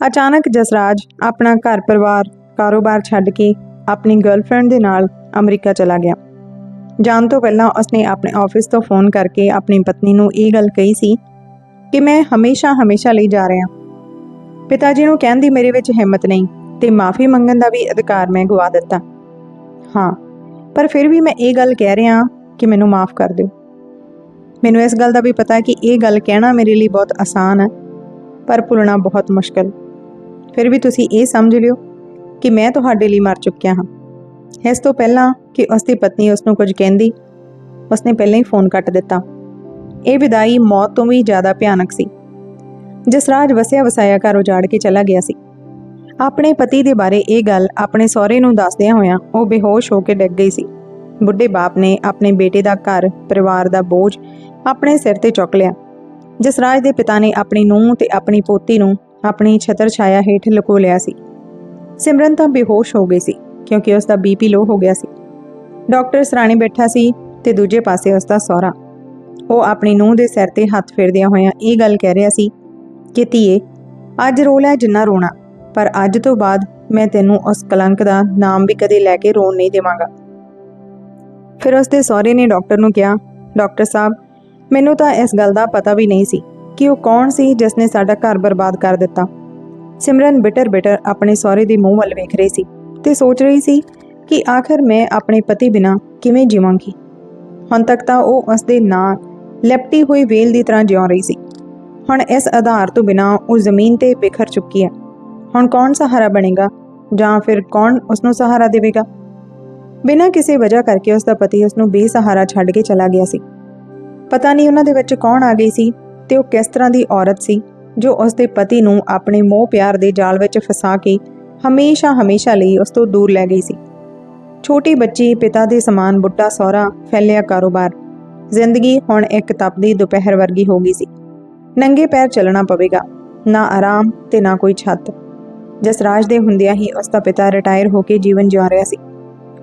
ਅਚਾਨਕ ਜਸਰਾਜ ਆਪਣਾ ਘਰ ਪਰਿਵਾਰ ਕਾਰੋਬਾਰ ਛੱਡ ਕੇ ਆਪਣੀ ਗਰਲਫ੍ਰੈਂਡ ਦੇ ਨਾਲ ਅਮਰੀਕਾ ਚਲਾ ਗਿਆ। ਜਾਣ ਤੋਂ ਪਹਿਲਾਂ ਉਸਨੇ ਆਪਣੇ ਆਫਿਸ ਤੋਂ ਫੋਨ ਕਰਕੇ ਆਪਣੀ ਪਤਨੀ ਨੂੰ ਇਹ ਗੱਲ ਕਹੀ ਸੀ ਕਿ ਮੈਂ ਹਮੇਸ਼ਾ ਹਮੇਸ਼ਾ ਲਈ ਜਾ ਰਿਹਾ। ਪਿਤਾ ਜੀ ਨੂੰ ਕਹਿਣ ਦੀ ਮੇਰੇ ਵਿੱਚ ਹਿੰਮਤ ਨਹੀਂ ਤੇ ਮਾਫੀ ਮੰਗਣ ਦਾ ਵੀ ਅਧਿਕਾਰ ਮੈਂ ਗਵਾ ਦਿੱਤਾ। ਹਾਂ, ਪਰ ਫਿਰ ਵੀ ਮੈਂ ਇਹ ਗੱਲ ਕਹਿ ਰਿਹਾ ਕਿ ਮੈਨੂੰ ਮਾਫ ਕਰ ਦਿਓ। ਮੈਨੂੰ ਇਸ ਗੱਲ ਦਾ ਵੀ ਪਤਾ ਕਿ ਇਹ ਗੱਲ ਕਹਿਣਾ ਮੇਰੇ ਲਈ ਬਹੁਤ ਆਸਾਨ ਹੈ, ਪਰ ਭੁੱਲਣਾ ਬਹੁਤ ਮੁਸ਼ਕਲ। ਫਿਰ ਵੀ ਤੁਸੀਂ ਇਹ ਸਮਝ ਲਿਓ ਕਿ ਮੈਂ ਤੁਹਾਡੇ ਲਈ ਮਰ ਚੁੱਕਿਆ ਹਾਂ। ਇਸ ਤੋਂ ਪਹਿਲਾਂ ਕਿ ਉਸ ਦੀ ਪਤਨੀ ਉਸ ਨੂੰ ਕੁਝ ਕਹਿੰਦੀ, ਉਸਨੇ ਪਹਿਲਾਂ ਹੀ ਫੋਨ ਕੱਟ ਦਿੱਤਾ। ਇਹ ਵਿਦਾਈ ਮੌਤ ਤੋਂ ਵੀ ਜ਼ਿਆਦਾ ਭਿਆਨਕ ਸੀ। ਜਸਰਾਜ ਵਸਿਆ ਵਸਾਇਆ ਘਰ ਉਜਾੜ ਕੇ ਚਲਾ ਗਿਆ ਸੀ। ਆਪਣੇ ਪਤੀ ਦੇ ਬਾਰੇ ਇਹ ਗੱਲ ਆਪਣੇ ਸਹੁਰੇ ਨੂੰ ਦੱਸਦਿਆਂ ਹੋਇਆਂ ਉਹ ਬੇਹੋਸ਼ ਹੋ ਕੇ ਡਿੱਗ ਗਈ ਸੀ। ਬੁੱਢੇ ਬਾਪ ਨੇ ਆਪਣੇ ਬੇਟੇ ਦਾ ਘਰ, ਪਰਿਵਾਰ ਦਾ ਬੋਝ ਆਪਣੇ ਸਿਰ ਤੇ ਚੁੱਕ ਲਿਆ। ਜਸਰਾਜ ਦੇ ਪਿਤਾ ਨੇ ਆਪਣੀ ਨੂੰਹ ਤੇ ਆਪਣੀ ਪੋਤੀ ਨੂੰ ਆਪਣੀ ਛਤਰ ਛਾਇਆ ਹੇਠ ਲੁਕੋ ਲਿਆ ਸੀ। ਸਿਮਰਨ ਤਾਂ ਬੇਹੋਸ਼ ਹੋ ਗਈ ਸੀ, ਕਿਉਂਕਿ ਉਸ ਦਾ ਬੀਪੀ ਲੋ ਹੋ ਗਿਆ ਸੀ। ਡਾਕਟਰ ਸਰਾਣੇ ਬੈਠਾ ਸੀ ਤੇ ਦੂਜੇ ਪਾਸੇ ਉਸ ਦਾ ਸਹੁਰਾ। ਉਹ ਆਪਣੀ ਨੂੰਹ ਦੇ ਸਿਰ ਤੇ ਹੱਥ ਫੇਰਦਿਆਂ ਹੋਇਆਂ ਇਹ ਗੱਲ ਕਹਿ ਰਿਹਾ ਸੀ ਕਿ, ਧੀਏ, ਅੱਜ ਰੋ ਲੈ ਜਿੰਨਾ ਰੋਣਾ, ਪਰ ਅੱਜ ਤੋਂ ਬਾਅਦ ਮੈਂ ਤੈਨੂੰ ਉਸ ਕਲੰਕ ਦਾ ਨਾਮ ਵੀ ਕਦੇ ਲੈ ਕੇ ਰੋਣ ਨਹੀਂ ਦੇਵਾਂਗਾ। ਫਿਰ ਉਸ ਦੇ ਸਹੁਰੇ ਨੇ ਡਾਕਟਰ ਨੂੰ ਕਿਹਾ, ਡਾਕਟਰ ਸਾਹਿਬ ਮੈਨੂੰ ਤਾਂ ਇਸ ਗੱਲ ਦਾ ਪਤਾ ਵੀ ਨਹੀਂ ਸੀ ਕਿ ਉਹ ਕੌਣ ਸੀ ਜਿਸ ਨੇ ਸਾਡਾ ਘਰ ਬਰਬਾਦ ਕਰ ਦਿੱਤਾ। ਸਿਮਰਨ ਬਿਟਰ ਬਿਟਰ ਆਪਣੇ ਸਹੁਰੇ ਦੇ ਮੂੰਹ ਵੱਲ ਵੇਖ ਰਹੀ ਸੀ ਤੇ ਸੋਚ ਰਹੀ ਸੀ ਕਿ ਆਖਰ ਮੈਂ ਆਪਣੇ ਪਤੀ ਬਿਨਾ ਕਿਵੇਂ ਜੀਵਾਂਗੀ। ਹੁਣ ਤੱਕ ਤਾਂ ਉਹ ਉਸ ਦੇ ਨਾਂ ਲਿਪਟੀ ਹੋਈ ਵੇਲ ਦੀ ਤਰ੍ਹਾਂ ਜਿਉਂ ਰਹੀ ਸੀ। ਹੁਣ ਇਸ ਆਧਾਰ ਤੋਂ ਬਿਨਾ ਉਹ ਜ਼ਮੀਨ ਤੇ ਬਿਖਰ ਚੁੱਕੀ ਹੈ। ਹੁਣ ਕੌਣ ਸਹਾਰਾ ਬਣੇਗਾ ਜਾਂ ਫਿਰ ਕੌਣ ਉਸ ਨੂੰ ਸਹਾਰਾ ਦੇਵੇਗਾ? ਬਿਨਾਂ ਕਿਸੇ ਵਜ੍ਹਾ ਕਰਕੇ ਉਸ ਦਾ ਪਤੀ ਉਸ ਨੂੰ ਬੇਸਹਾਰਾ ਛੱਡ ਕੇ ਚਲਾ ਗਿਆ ਸੀ। ਪਤਾ ਨਹੀਂ ਉਹਨਾਂ ਦੇ ਵਿੱਚ ਕੌਣ ਆ ਗਈ ਸੀ ਤੇ ਉਹ ਕਿਸ ਤਰ੍ਹਾਂ ਦੀ ਔਰਤ ਸੀ, ਜੋ ਉਸ ਦੇ ਪਤੀ ਨੂੰ ਆਪਣੇ ਮੋਹ ਪਿਆਰ ਦੇ ਜਾਲ ਵਿੱਚ ਫਸਾ ਕੇ ਹਮੇਸ਼ਾ ਹਮੇਸ਼ਾ ਲਈ ਉਸ ਤੋਂ ਦੂਰ ਲੈ ਗਈ ਸੀ। ਛੋਟੀ ਬੱਚੀ ਪਿਤਾ ਦੇ ਸਮਾਨ ਬੁੱਢਾ ਸਹੁਰਾ ਫੈਲਿਆ ਕਾਰੋਬਾਰ। ਜ਼ਿੰਦਗੀ ਹੁਣ ਇੱਕ ਤਪਦੀ ਦੁਪਹਿਰ ਵਰਗੀ ਹੋ ਗਈ ਸੀ। ਨੰਗੇ ਪੈਰ ਚੱਲਣਾ ਪਵੇਗਾ, ਨਾ ਆਰਾਮ ਤੇ ਨਾ ਕੋਈ ਛੱਤ। ਜਸਰਾਜ ਦੇ ਹੁੰਦਿਆਂ ਹੀ ਉਸ ਦਾ ਪਿਤਾ ਰਿਟਾਇਰ ਹੋ ਕੇ ਜੀਵਨ ਜਿਉ ਰਿਹਾ ਸੀ।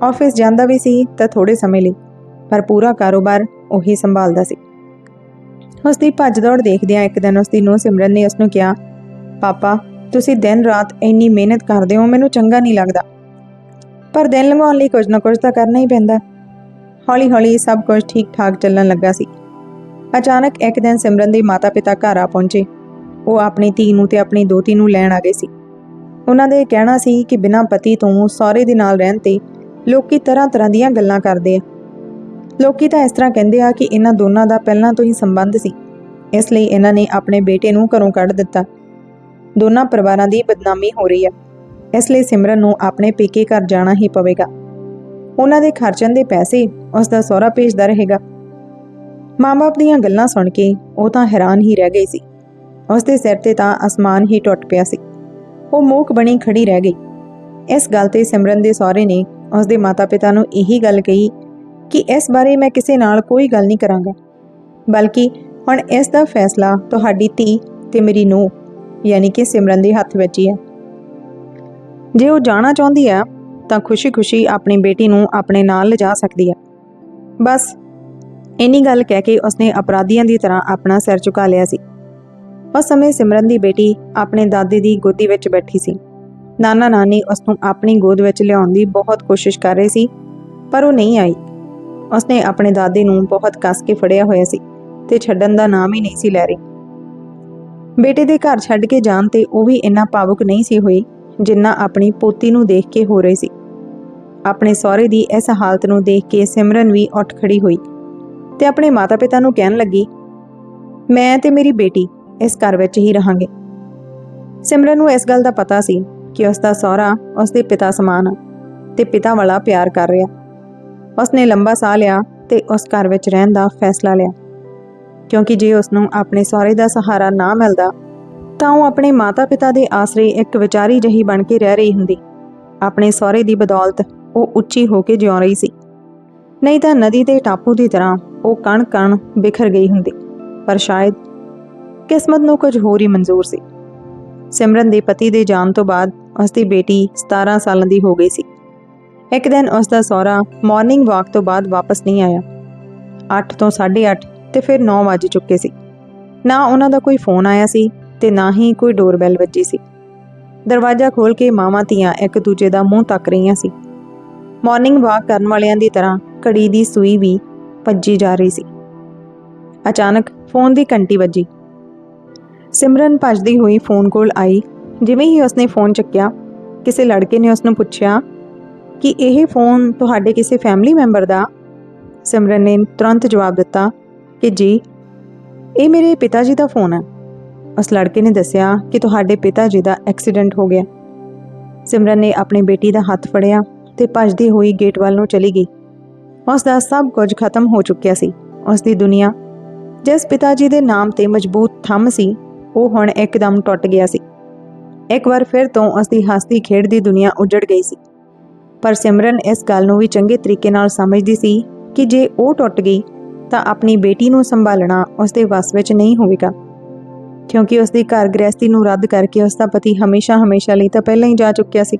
ਆਫਿਸ ਜਾਂਦਾ ਵੀ ਸੀ ਤਾਂ ਥੋੜੇ ਸਮੇਂ ਲਈ, ਪਰ ਪੂਰਾ ਕਾਰੋਬਾਰ ਉਹੀ ਸੰਭਾਲਦਾ ਸੀ। ਉਸ ਦੀ ਭੱਜ ਦੌੜ ਦੇਖਦਿਆਂ ਇੱਕ ਦਿਨ ਉਸ ਦੀ ਨੂੰਹ ਸਿਮਰਨ ਨੇ ਉਸ ਨੂੰ ਕਿਹਾ, ਪਾਪਾ, ਤੁਸੀਂ ਦਿਨ ਰਾਤ ਇੰਨੀ ਮਿਹਨਤ ਕਰਦੇ ਹੋ, ਮੈਨੂੰ ਚੰਗਾ ਨਹੀਂ ਲੱਗਦਾ। ਪਰ ਦਿਨ ਲੰਘਾਉਣ ਲਈ ਕੁਝ ਨਾ ਕੁਝ ਤਾਂ ਕਰਨਾ ਹੀ ਪੈਂਦਾ। ਹੌਲੀ ਹੌਲੀ ਸਭ ਕੁਝ ਠੀਕ ਠਾਕ ਚੱਲਣ ਲੱਗਾ ਸੀ। ਅਚਾਨਕ ਇੱਕ ਦਿਨ ਸਿਮਰਨ ਦੇ ਮਾਤਾ-ਪਿਤਾ ਘਰ ਆ ਪਹੁੰਚੇ। ਉਹ ਆਪਣੀ ਧੀ ਨੂੰ ਤੇ ਆਪਣੀ ਦੋਤੀ ਨੂੰ ਲੈਣ ਆ ਗਏ ਸੀ। ਉਹਨਾਂ ਦੇ ਕਹਿਣਾ ਸੀ ਕਿ ਬਿਨਾਂ ਪਤੀ ਤੋਂ ਸਹੁਰੇ ਦੇ ਨਾਲ ਰਹਿਣ ਤੇ ਲੋਕੀ ਤਰ੍ਹਾਂ ਤਰ੍ਹਾਂ ਦੀਆਂ ਗੱਲਾਂ ਕਰਦੇ ਆ। ਲੋਕੀ ਤਾਂ ਇਸ ਤਰ੍ਹਾਂ ਕਹਿੰਦੇ ਆ ਕਿ ਇਹਨਾਂ ਦੋਨਾਂ ਦਾ ਪਹਿਲਾਂ ਤੋਂ ਹੀ ਸੰਬੰਧ ਸੀ। ਇਸ ਲਈ ਇਹਨਾਂ ਨੇ ਆਪਣੇ ਬੇਟੇ ਨੂੰ ਘਰੋਂ ਕੱਢ ਦਿੱਤਾ। ਦੋਨਾਂ ਪਰਿਵਾਰਾਂ ਦੀ ਬਦਨਾਮੀ ਹੋ ਰਹੀ ਹੈ ਇਸ ਲਈ ਸਿਮਰਨ ਨੂੰ ਆਪਣੇ ਪੇਕੇ ਘਰ ਜਾਣਾ ਹੀ ਪਵੇਗਾ। ਉਹਨਾਂ ਦੇ ਖਰਚਣ ਦੇ ਪੈਸੇ ਉਸ ਦਾ ਸਹੁਰਾ ਭੇਜਦਾ ਰਹੇਗਾ। ਮਾਂ-ਬਾਪ ਦੀਆਂ ਗੱਲਾਂ ਸੁਣ ਕੇ ਉਹ ਤਾਂ ਹੈਰਾਨ ਹੀ ਰਹਿ ਗਈ ਸੀ। ਉਸ ਦੇ ਸਿਰ ਤੇ ਤਾਂ ਅਸਮਾਨ ਹੀ ਟੁੱਟ ਪਿਆ ਸੀ। ਉਹ ਮੂਕ ਬਣੀ ਖੜੀ ਰਹਿ ਗਈ। ਇਸ ਗੱਲ ਤੇ ਸਿਮਰਨ ਦੇ ਸਹੁਰੇ ਨੇ ਉਸ ਦੇ ਮਾਤਾ-ਪਿਤਾ ਨੂੰ ਇਹੀ ਗੱਲ ਕਹੀ ਕਿ ਇਸ ਬਾਰੇ ਮੈਂ ਕਿਸੇ ਨਾਲ ਕੋਈ ਗੱਲ ਨਹੀਂ ਕਰਾਂਗਾ। ਬਲਕਿ ਹੁਣ ਇਸ ਦਾ ਫੈਸਲਾ ਤੁਹਾਡੀ ਧੀ ਤੇ ਮੇਰੀ ਨੂੰਹ, ਯਾਨੀ ਕਿ ਸਿਮਰਨ ਦੇ ਹੱਥ ਵਿੱਚ ਹੀ ਹੈ। ਜੇ ਉਹ ਜਾਣਾ ਚਾਹੁੰਦੀ ਹੈ, ਤਾਂ ਖੁਸ਼ੀ-ਖੁਸ਼ੀ ਆਪਣੀ ਬੇਟੀ ਨੂੰ ਆਪਣੇ ਨਾਲ ਲਿਜਾ ਸਕਦੀ ਹੈ। ਬਸ ਇੰਨੀ ਗੱਲ ਕਹਿ ਕੇ ਉਸਨੇ ਅਪਰਾਧੀਆਂ ਦੀ ਤਰ੍ਹਾਂ ਆਪਣਾ ਸਿਰ ਝੁਕਾ ਲਿਆ ਸੀ। ਉਸ ਸਮੇਂ ਸਿਮਰਨ ਦੀ ਬੇਟੀ ਆਪਣੇ ਦਾਦੇ ਦੀ ਗੋਦੀ ਵਿੱਚ ਬੈਠੀ ਸੀ। ਨਾਨਾ ਨਾਨੀ ਉਸ ਨੂੰ ਆਪਣੀ ਗੋਦ ਵਿੱਚ ਲਿਆਉਣ ਦੀ ਬਹੁਤ ਕੋਸ਼ਿਸ਼ ਕਰ ਰਹੇ ਸੀ, ਪਰ ਉਹ ਨਹੀਂ ਆਈ। ਉਸਨੇ ਆਪਣੇ ਦਾਦੇ ਨੂੰ ਬਹੁਤ ਕੱਸ ਕੇ ਫੜਿਆ ਹੋਇਆ ਸੀ ਤੇ ਛੱਡਣ ਦਾ ਨਾਮ ਹੀ ਨਹੀਂ ਸੀ ਲੈ ਰਹੀ। ਬੇਟੇ ਦੇ ਘਰ ਛੱਡ ਕੇ ਜਾਣ ਤੇ ਉਹ ਵੀ ਇੰਨਾ ਭਾਵੁਕ ਨਹੀਂ ਸੀ ਹੋਈ ਜਿੰਨਾ ਆਪਣੀ ਪੋਤੀ ਨੂੰ ਦੇਖ ਕੇ ਹੋ ਰਹੀ ਸੀ। ਆਪਣੇ ਸਹੁਰੇ ਦੀ ਇਸ ਹਾਲਤ ਨੂੰ ਦੇਖ ਕੇ ਸਿਮਰਨ ਵੀ ਉੱਠ ਖੜੀ ਹੋਈ ਤੇ ਆਪਣੇ ਮਾਤਾ-ਪਿਤਾ ਨੂੰ ਕਹਿਣ ਲੱਗੀ, ਮੈਂ ਤੇ ਮੇਰੀ ਬੇਟੀ ਇਸ ਘਰ ਵਿੱਚ ਹੀ ਰਹਾਂਗੇ। ਸਿਮਰਨ ਨੂੰ ਇਸ ਗੱਲ ਦਾ ਪਤਾ ਸੀ ਕਿ ਉਸ ਦਾ ਸਹੁਰਾ ਉਸ ਦੇ ਪਿਤਾ ਸਮਾਨ ਹੈ ਤੇ ਪਿਤਾ ਵਾਲਾ ਪਿਆਰ ਕਰ ਰਿਹਾ। ਉਸਨੇ ਲੰਬਾ ਸਾਹ ਲਿਆ ਤੇ ਉਸ ਘਰ ਵਿੱਚ ਰਹਿਣ ਦਾ ਫੈਸਲਾ ਲਿਆ। ਕਿਉਂਕਿ ਜੇ ਉਸ ਨੂੰ ਆਪਣੇ ਸਹੁਰੇ ਦਾ ਸਹਾਰਾ ਨਾ ਮਿਲਦਾ, ਤਾਂ ਉਹ ਆਪਣੇ ਮਾਤਾ-ਪਿਤਾ ਦੇ ਆਸਰੇ ਇੱਕ ਵਿਚਾਰੀ ਜਹੀ ਬਣ ਕੇ ਰਹਿ ਰਹੀ ਹੁੰਦੀ। ਆਪਣੇ ਸਹੁਰੇ ਦੀ ਬਦੌਲਤ ਉਹ ਉੱਚੀ ਹੋ ਕੇ ਜਿਉ ਰਹੀ ਸੀ। ਨਹੀਂ ਤਾਂ ਨਦੀ ਦੇ ਟਾਪੂ ਦੀ ਤਰ੍ਹਾਂ ਉਹ ਕਣ-ਕਣ ਬਿਖਰ ਗਈ ਹੁੰਦੀ, ਪਰ ਸ਼ਾਇਦ ਕਿਸਮਤ ਨੂੰ ਕੁਝ ਹੋਰ ਹੀ ਮਨਜ਼ੂਰ ਸੀ। ਸਿਮਰਨ ਦੇ ਪਤੀ ਦੇ ਜਾਣ ਤੋਂ ਬਾਅਦ ਉਸ ਦੀ ਬੇਟੀ 17 ਸਾਲਾਂ ਦੀ ਹੋ ਗਈ ਸੀ। ਇੱਕ ਦਿਨ ਉਸ ਦਾ ਸਹੁਰਾ ਮਾਰਨਿੰਗ ਵਾਕ ਤੋਂ ਬਾਅਦ ਵਾਪਸ ਨਹੀਂ ਆਇਆ। 8 ਤੋਂ 8:30 ਤੇ ਫਿਰ 9 ਵਜ ਚੁੱਕੇ ਸੀ। ਨਾ ਉਹਨਾਂ ਦਾ ਕੋਈ ਫੋਨ ਆਇਆ ਸੀ ਤੇ ਨਾ ਹੀ ਕੋਈ ਡੋਰਬੈਲ ਵੱਜੀ ਸੀ। ਦਰਵਾਜ਼ਾ ਖੋਲ ਕੇ ਮਾਵਾਂ ਧੀਆਂ ਇੱਕ ਦੂਜੇ ਦਾ ਮੂੰਹ ਤੱਕ ਰਹੀਆਂ ਸੀ। ਮਾਰਨਿੰਗ ਵਾਕ ਕਰਨ ਵਾਲਿਆਂ ਦੀ ਤਰ੍ਹਾਂ ਘੜੀ ਦੀ ਸੂਈ ਵੀ ਭੱਜੀ ਜਾ ਰਹੀ ਸੀ। ਅਚਾਨਕ ਫੋਨ ਦੀ ਘੰਟੀ ਵੱਜੀ। ਸਿਮਰਨ ਭੱਜਦੀ ਹੋਈ ਫੋਨ ਕੋਲ ਆਈ। ਜਿਵੇਂ ਹੀ ਉਸਨੇ ਫੋਨ ਚੱਕਿਆ, ਕਿਸੇ ਲੜਕੇ ਨੇ ਉਸ ਨੂੰ ਪੁੱਛਿਆ ਕਿ ਇਹ ਫੋਨ ਤੁਹਾਡੇ ਕਿਸੇ ਫੈਮਿਲੀ ਮੈਂਬਰ ਦਾ? ਸਿਮਰਨ ਨੇ ਤੁਰੰਤ ਜਵਾਬ ਦਿੱਤਾ ਕਿ ਜੀ, ਇਹ ਮੇਰੇ ਪਿਤਾ ਜੀ ਦਾ ਫੋਨ ਹੈ। ਉਸ ਲੜਕੇ ਨੇ ਦੱਸਿਆ ਕਿ ਤੁਹਾਡੇ ਪਿਤਾ ਜੀ ਦਾ ਐਕਸੀਡੈਂਟ ਹੋ ਗਿਆ। ਸਿਮਰਨ ਨੇ ਆਪਣੀ ਬੇਟੀ ਦਾ ਹੱਥ ਫੜਿਆ ਤੇ ਭੱਜਦੀ ਹੋਈ ਗੇਟ ਵੱਲ ਨੂੰ ਚਲੀ ਗਈ। ਉਸ ਦਾ ਸਭ ਕੁਝ ਖਤਮ ਹੋ ਚੁੱਕਿਆ ਸੀ। ਉਸ ਦੀ ਦੁਨੀਆ ਜਿਸ ਪਿਤਾ ਜੀ ਦੇ ਨਾਮ ਤੇ ਮਜ਼ਬੂਤ ਥੰਮ ਸੀ, ਉਹ ਹੁਣ ਇੱਕਦਮ ਟੁੱਟ ਗਿਆ ਸੀ। ਇੱਕ ਵਾਰ ਫਿਰ ਤੋਂ ਉਸ ਦੀ ਹੱਸਦੀ ਖੇਡਦੀ ਦੁਨੀਆ ਉਜੜ ਗਈ ਸੀ। ਪਰ ਸਿਮਰਨ ਇਸ ਗੱਲ ਨੂੰ ਵੀ ਚੰਗੇ ਤਰੀਕੇ ਨਾਲ ਸਮਝਦੀ ਸੀ ਕਿ ਜੇ ਉਹ ਟੁੱਟ ਗਈ ਤਾਂ ਆਪਣੀ ਬੇਟੀ ਨੂੰ ਸੰਭਾਲਣਾ ਉਸਦੇ ਵੱਸ ਵਿੱਚ ਨਹੀਂ ਹੋਵੇਗਾ। ਕਿਉਂਕਿ ਉਸ ਦੀ ਘਰ ਗ੍ਰਸਤੀ ਨੂੰ ਰੱਦ ਕਰਕੇ ਉਸ ਦਾ ਪਤੀ ਹਮੇਸ਼ਾ ਹਮੇਸ਼ਾ ਲਈ ਤਾਂ ਪਹਿਲਾਂ ਹੀ ਜਾ ਚੁੱਕਿਆ ਸੀ।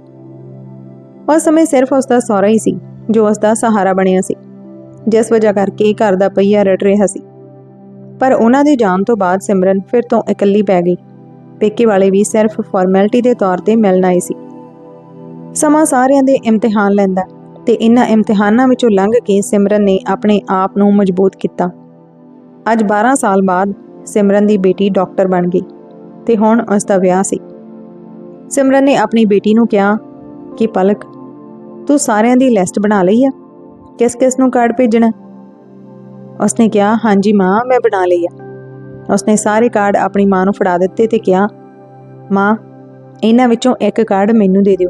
ਉਸ ਸਮੇਂ ਸਿਰਫ ਉਸ ਦਾ ਸਹੁਰਾ ਹੀ ਸੀ, ਜੋ ਉਸ ਦਾ ਸਹਾਰਾ ਬਣਿਆ ਸੀ, ਜਿਸ ਵਜ੍ਹਾ ਕਰਕੇ ਘਰ ਦਾ ਪਹੀਆ ਰਟ ਰਿਹਾ ਸੀ। ਪਰ ਉਹਨਾਂ ਦੇ ਜਾਣ ਤੋਂ ਬਾਅਦ ਸਿਮਰਨ ਫਿਰ ਤੋਂ ਇਕੱਲੀ ਪੈ ਗਈ। ਪੇਕੇ ਵਾਲੇ ਵੀ ਸਿਰਫ ਫਾਰਮੈਲਿਟੀ ਦੇ ਤੌਰ ਤੇ ਮਿਲਣ ਆਏ ਸੀ। ਸਮਾਂ ਸਾਰਿਆਂ ਦੇ ਇਮਤਿਹਾਨ ਲੈਂਦਾ ਤੇ ਇਹਨਾਂ ਇਮਤਿਹਾਨਾਂ ਵਿੱਚੋਂ ਲੰਘ ਕੇ ਸਿਮਰਨ ਨੇ ਆਪਣੇ ਆਪ ਨੂੰ ਮਜ਼ਬੂਤ ਕੀਤਾ। ਅੱਜ 12 ਸਾਲ ਬਾਅਦ ਸਿਮਰਨ ਦੀ ਬੇਟੀ ਡਾਕਟਰ ਬਣ ਗਈ ਤੇ ਹੁਣ ਉਸ ਦਾ ਵਿਆਹ ਸੀ। ਸਿਮਰਨ ਨੇ ਆਪਣੀ ਬੇਟੀ ਨੂੰ ਕਿਹਾ ਕਿ, ਪਲਕ, ਤੂੰ ਸਾਰਿਆਂ ਦੀ ਲਿਸਟ ਬਣਾ ਲਈ ਆ? ਕਿਸ ਕਿਸ ਨੂੰ ਕਾਰਡ ਭੇਜਣਾ? ਉਸਨੇ ਕਿਹਾ, ਹਾਂਜੀ ਮਾਂ, ਮੈਂ ਬਣਾ ਲਈ ਆ। ਉਸਨੇ ਸਾਰੇ ਕਾਰਡ ਆਪਣੀ ਮਾਂ ਨੂੰ ਫੜਾ ਦਿੱਤੇ ਤੇ ਕਿਹਾ, ਮਾਂ, ਇਹਨਾਂ ਵਿੱਚੋਂ ਇੱਕ ਕਾਰਡ ਮੈਨੂੰ ਦੇ ਦਿਓ।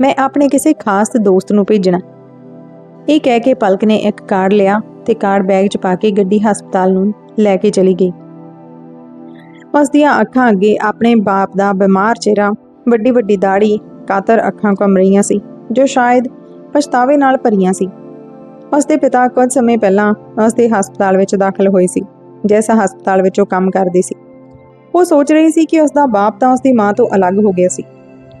ਮੈਂ ਆਪਣੇ ਕਿਸੇ ਖਾਸ ਦੋਸਤ ਨੂੰ ਭੇਜਣਾ। ਇਹ ਕਹਿ ਕੇ ਪਲਕ ਨੇ ਇੱਕ ਕਾਰਡ ਲਿਆ ਤੇ ਕਾਰਡ ਬੈਗ 'ਚ ਪਾ ਕੇ ਗੱਡੀ ਹਸਪਤਾਲ ਨੂੰ ਲੈ ਕੇ ਚਲੀ ਗਈ। ਉਸ ਦੀਆਂ ਅੱਖਾਂ ਅੱਗੇ ਆਪਣੇ ਬਾਪ ਦਾ ਬਿਮਾਰ ਚਿਹਰਾ, ਵੱਡੀ ਵੱਡੀ ਦਾੜੀ ਕਾਤਰ ਅੱਖਾਂ ਘੁੰਮ ਰਹੀਆਂ ਸੀ, ਜੋ ਸ਼ਾਇਦ ਪਛਤਾਵੇ ਨਾਲ ਭਰੀਆਂ ਸੀ। ਉਸ ਦੇ ਪਿਤਾ ਕੁਝ ਸਮੇਂ ਪਹਿਲਾਂ ਉਸ ਦੇ ਹਸਪਤਾਲ ਵਿੱਚ ਦਾਖਲ ਹੋਏ ਸੀ, ਜਿਸ ਹਸਪਤਾਲ ਵਿੱਚ ਉਹ ਕੰਮ ਕਰਦੀ ਸੀ। ਉਹ ਸੋਚ ਰਹੀ ਸੀ ਕਿ ਉਸ ਦਾ ਬਾਪ ਤਾਂ ਉਸ ਦੀ ਮਾਂ ਤੋਂ ਅਲੱਗ ਹੋ ਗਿਆ ਸੀ।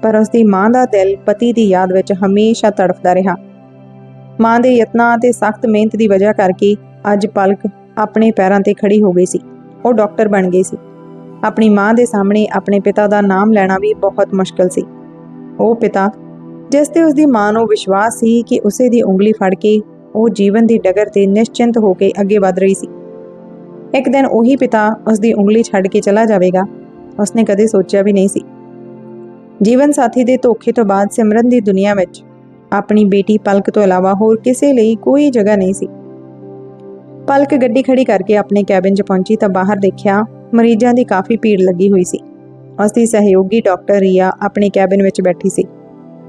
ਪਰ ਉਸ ਦੀ ਮਾਂ ਦਾ ਦਿਲ ਪਤੀ ਦੀ ਯਾਦ ਵਿੱਚ ਹਮੇਸ਼ਾ ਤੜਫਦਾ ਰਿਹਾ। ਮਾਂ ਦੇ ਯਤਨਾਂ ਅਤੇ ਸਖਤ ਮਿਹਨਤ ਦੀ ਵਜ੍ਹਾ ਕਰਕੇ ਅੱਜ ਪਲਕ ਆਪਣੇ ਪੈਰਾਂ ਤੇ ਖੜੀ ਹੋ ਗਈ ਸੀ। ਉਹ ਡਾਕਟਰ ਬਣ ਗਈ ਸੀ। ਆਪਣੀ ਮਾਂ ਦੇ ਸਾਹਮਣੇ ਆਪਣੇ ਪਿਤਾ ਦਾ ਨਾਮ ਲੈਣਾ ਵੀ ਬਹੁਤ ਮੁਸ਼ਕਲ ਸੀ। ਉਹ ਪਿਤਾ, ਜਿਸ ਤੇ ਉਸ ਦੀ ਮਾਂ ਨੂੰ ਵਿਸ਼ਵਾਸ ਸੀ ਕਿ ਉਸੇ ਦੀ ਉਂਗਲੀ ਫੜ ਕੇ ਉਹ ਜੀਵਨ ਦੀ ਡਗਰ ਤੇ ਨਿਸ਼ਚਿੰਤ ਹੋ ਕੇ ਅੱਗੇ ਵਧ ਰਹੀ ਸੀ। ਇੱਕ ਦਿਨ ਉਹੀ ਪਿਤਾ ਉਸ ਦੀ ਉਂਗਲੀ ਛੱਡ ਕੇ ਚਲਾ ਜਾਵੇਗਾ। ਉਸਨੇ ਕਦੇ ਸੋਚਿਆ ਵੀ ਨਹੀਂ ਸੀ ਜੀਵਨ ਸਾਥੀ ਦੇ ਧੋਖੇ ਤੋਂ ਬਾਅਦ ਸਿਮਰਨ ਦੀ ਦੁਨੀਆ ਵਿੱਚ ਆਪਣੀ ਬੇਟੀ ਪਲਕ ਤੋਂ ਇਲਾਵਾ ਹੋਰ ਕਿਸੇ ਲਈ ਕੋਈ ਜਗ੍ਹਾ ਨਹੀਂ ਸੀ। ਪਲਕ ਗੱਡੀ ਖੜੀ ਕਰਕੇ ਆਪਣੇ ਕੈਬਿਨ 'ਚ ਪਹੁੰਚੀ ਤਾਂ ਬਾਹਰ ਦੇਖਿਆ ਮਰੀਜ਼ਾਂ ਦੀ ਕਾਫੀ ਭੀੜ ਲੱਗੀ ਹੋਈ ਸੀ। ਉਸ ਦੀ ਸਹਿਯੋਗੀ ਡਾਕਟਰ ਰੀਆ ਆਪਣੇ ਕੈਬਿਨ ਵਿੱਚ ਬੈਠੀ ਸੀ।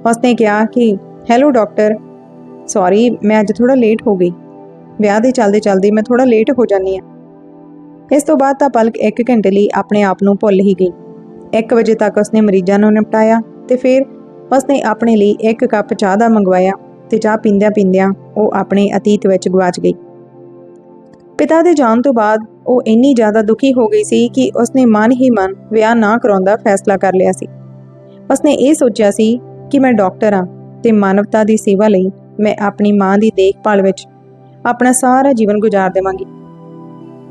ਉਸਨੇ ਕਿਹਾ ਕਿ, ਹੈਲੋ ਡਾਕਟਰ, ਸੌਰੀ, ਮੈਂ ਅੱਜ ਥੋੜਾ ਲੇਟ ਹੋ ਗਈ। ਵਿਆਹ ਦੇ ਚੱਲਦੇ ਚੱਲਦੇ ਮੈਂ ਥੋੜਾ ਲੇਟ ਹੋ ਜਾਨੀ ਆ ਇਸ ਤੋਂ ਬਾਅਦ ਤਾਂ ਪਲਕ 1 ਘੰਟੇ ਲਈ ਆਪਣੇ ਆਪ ਨੂੰ ਭੁੱਲ ਹੀ ਗਈ। 1 ਵਜੇ ਤੱਕ ਉਸਨੇ ਮਰੀਜ਼ਾਂ ਨੂੰ ਨਿਪਟਾਇਆ ਤੇ ਫਿਰ ਉਸਨੇ ਆਪਣੇ ਲਈ ਇੱਕ ਕੱਪ ਚਾਹ ਦਾ ਮੰਗਵਾਇਆ ਤੇ ਚਾਹ ਪੀਂਦਿਆਂ ਪੀਂਦਿਆਂ ਉਹ ਆਪਣੇ ਅਤੀਤ ਵਿੱਚ ਗਵਾਚ ਗਈ। ਪਿਤਾ ਦੇ ਜਾਣ ਤੋਂ ਬਾਅਦ ਉਹ ਇੰਨੀ ਜ਼ਿਆਦਾ ਦੁਖੀ ਹੋ ਗਈ ਸੀ ਕਿ ਉਸਨੇ ਮਨ ਹੀ ਮਨ ਵਿਆਹ ਨਾ ਕਰਾਉਣ ਦਾ ਫੈਸਲਾ ਕਰ ਲਿਆ ਸੀ। ਉਸਨੇ ਇਹ ਸੋਚਿਆ ਸੀ ਕਿ ਮੈਂ ਡਾਕਟਰ ਹਾਂ ਤੇ ਮਾਨਵਤਾ ਦੀ ਸੇਵਾ ਲਈ ਮੈਂ ਆਪਣੀ ਮਾਂ ਦੀ ਦੇਖਭਾਲ ਵਿੱਚ ਆਪਣਾ ਸਾਰਾ ਜੀਵਨ ਗੁਜ਼ਾਰ ਦੇਵਾਂਗੀ।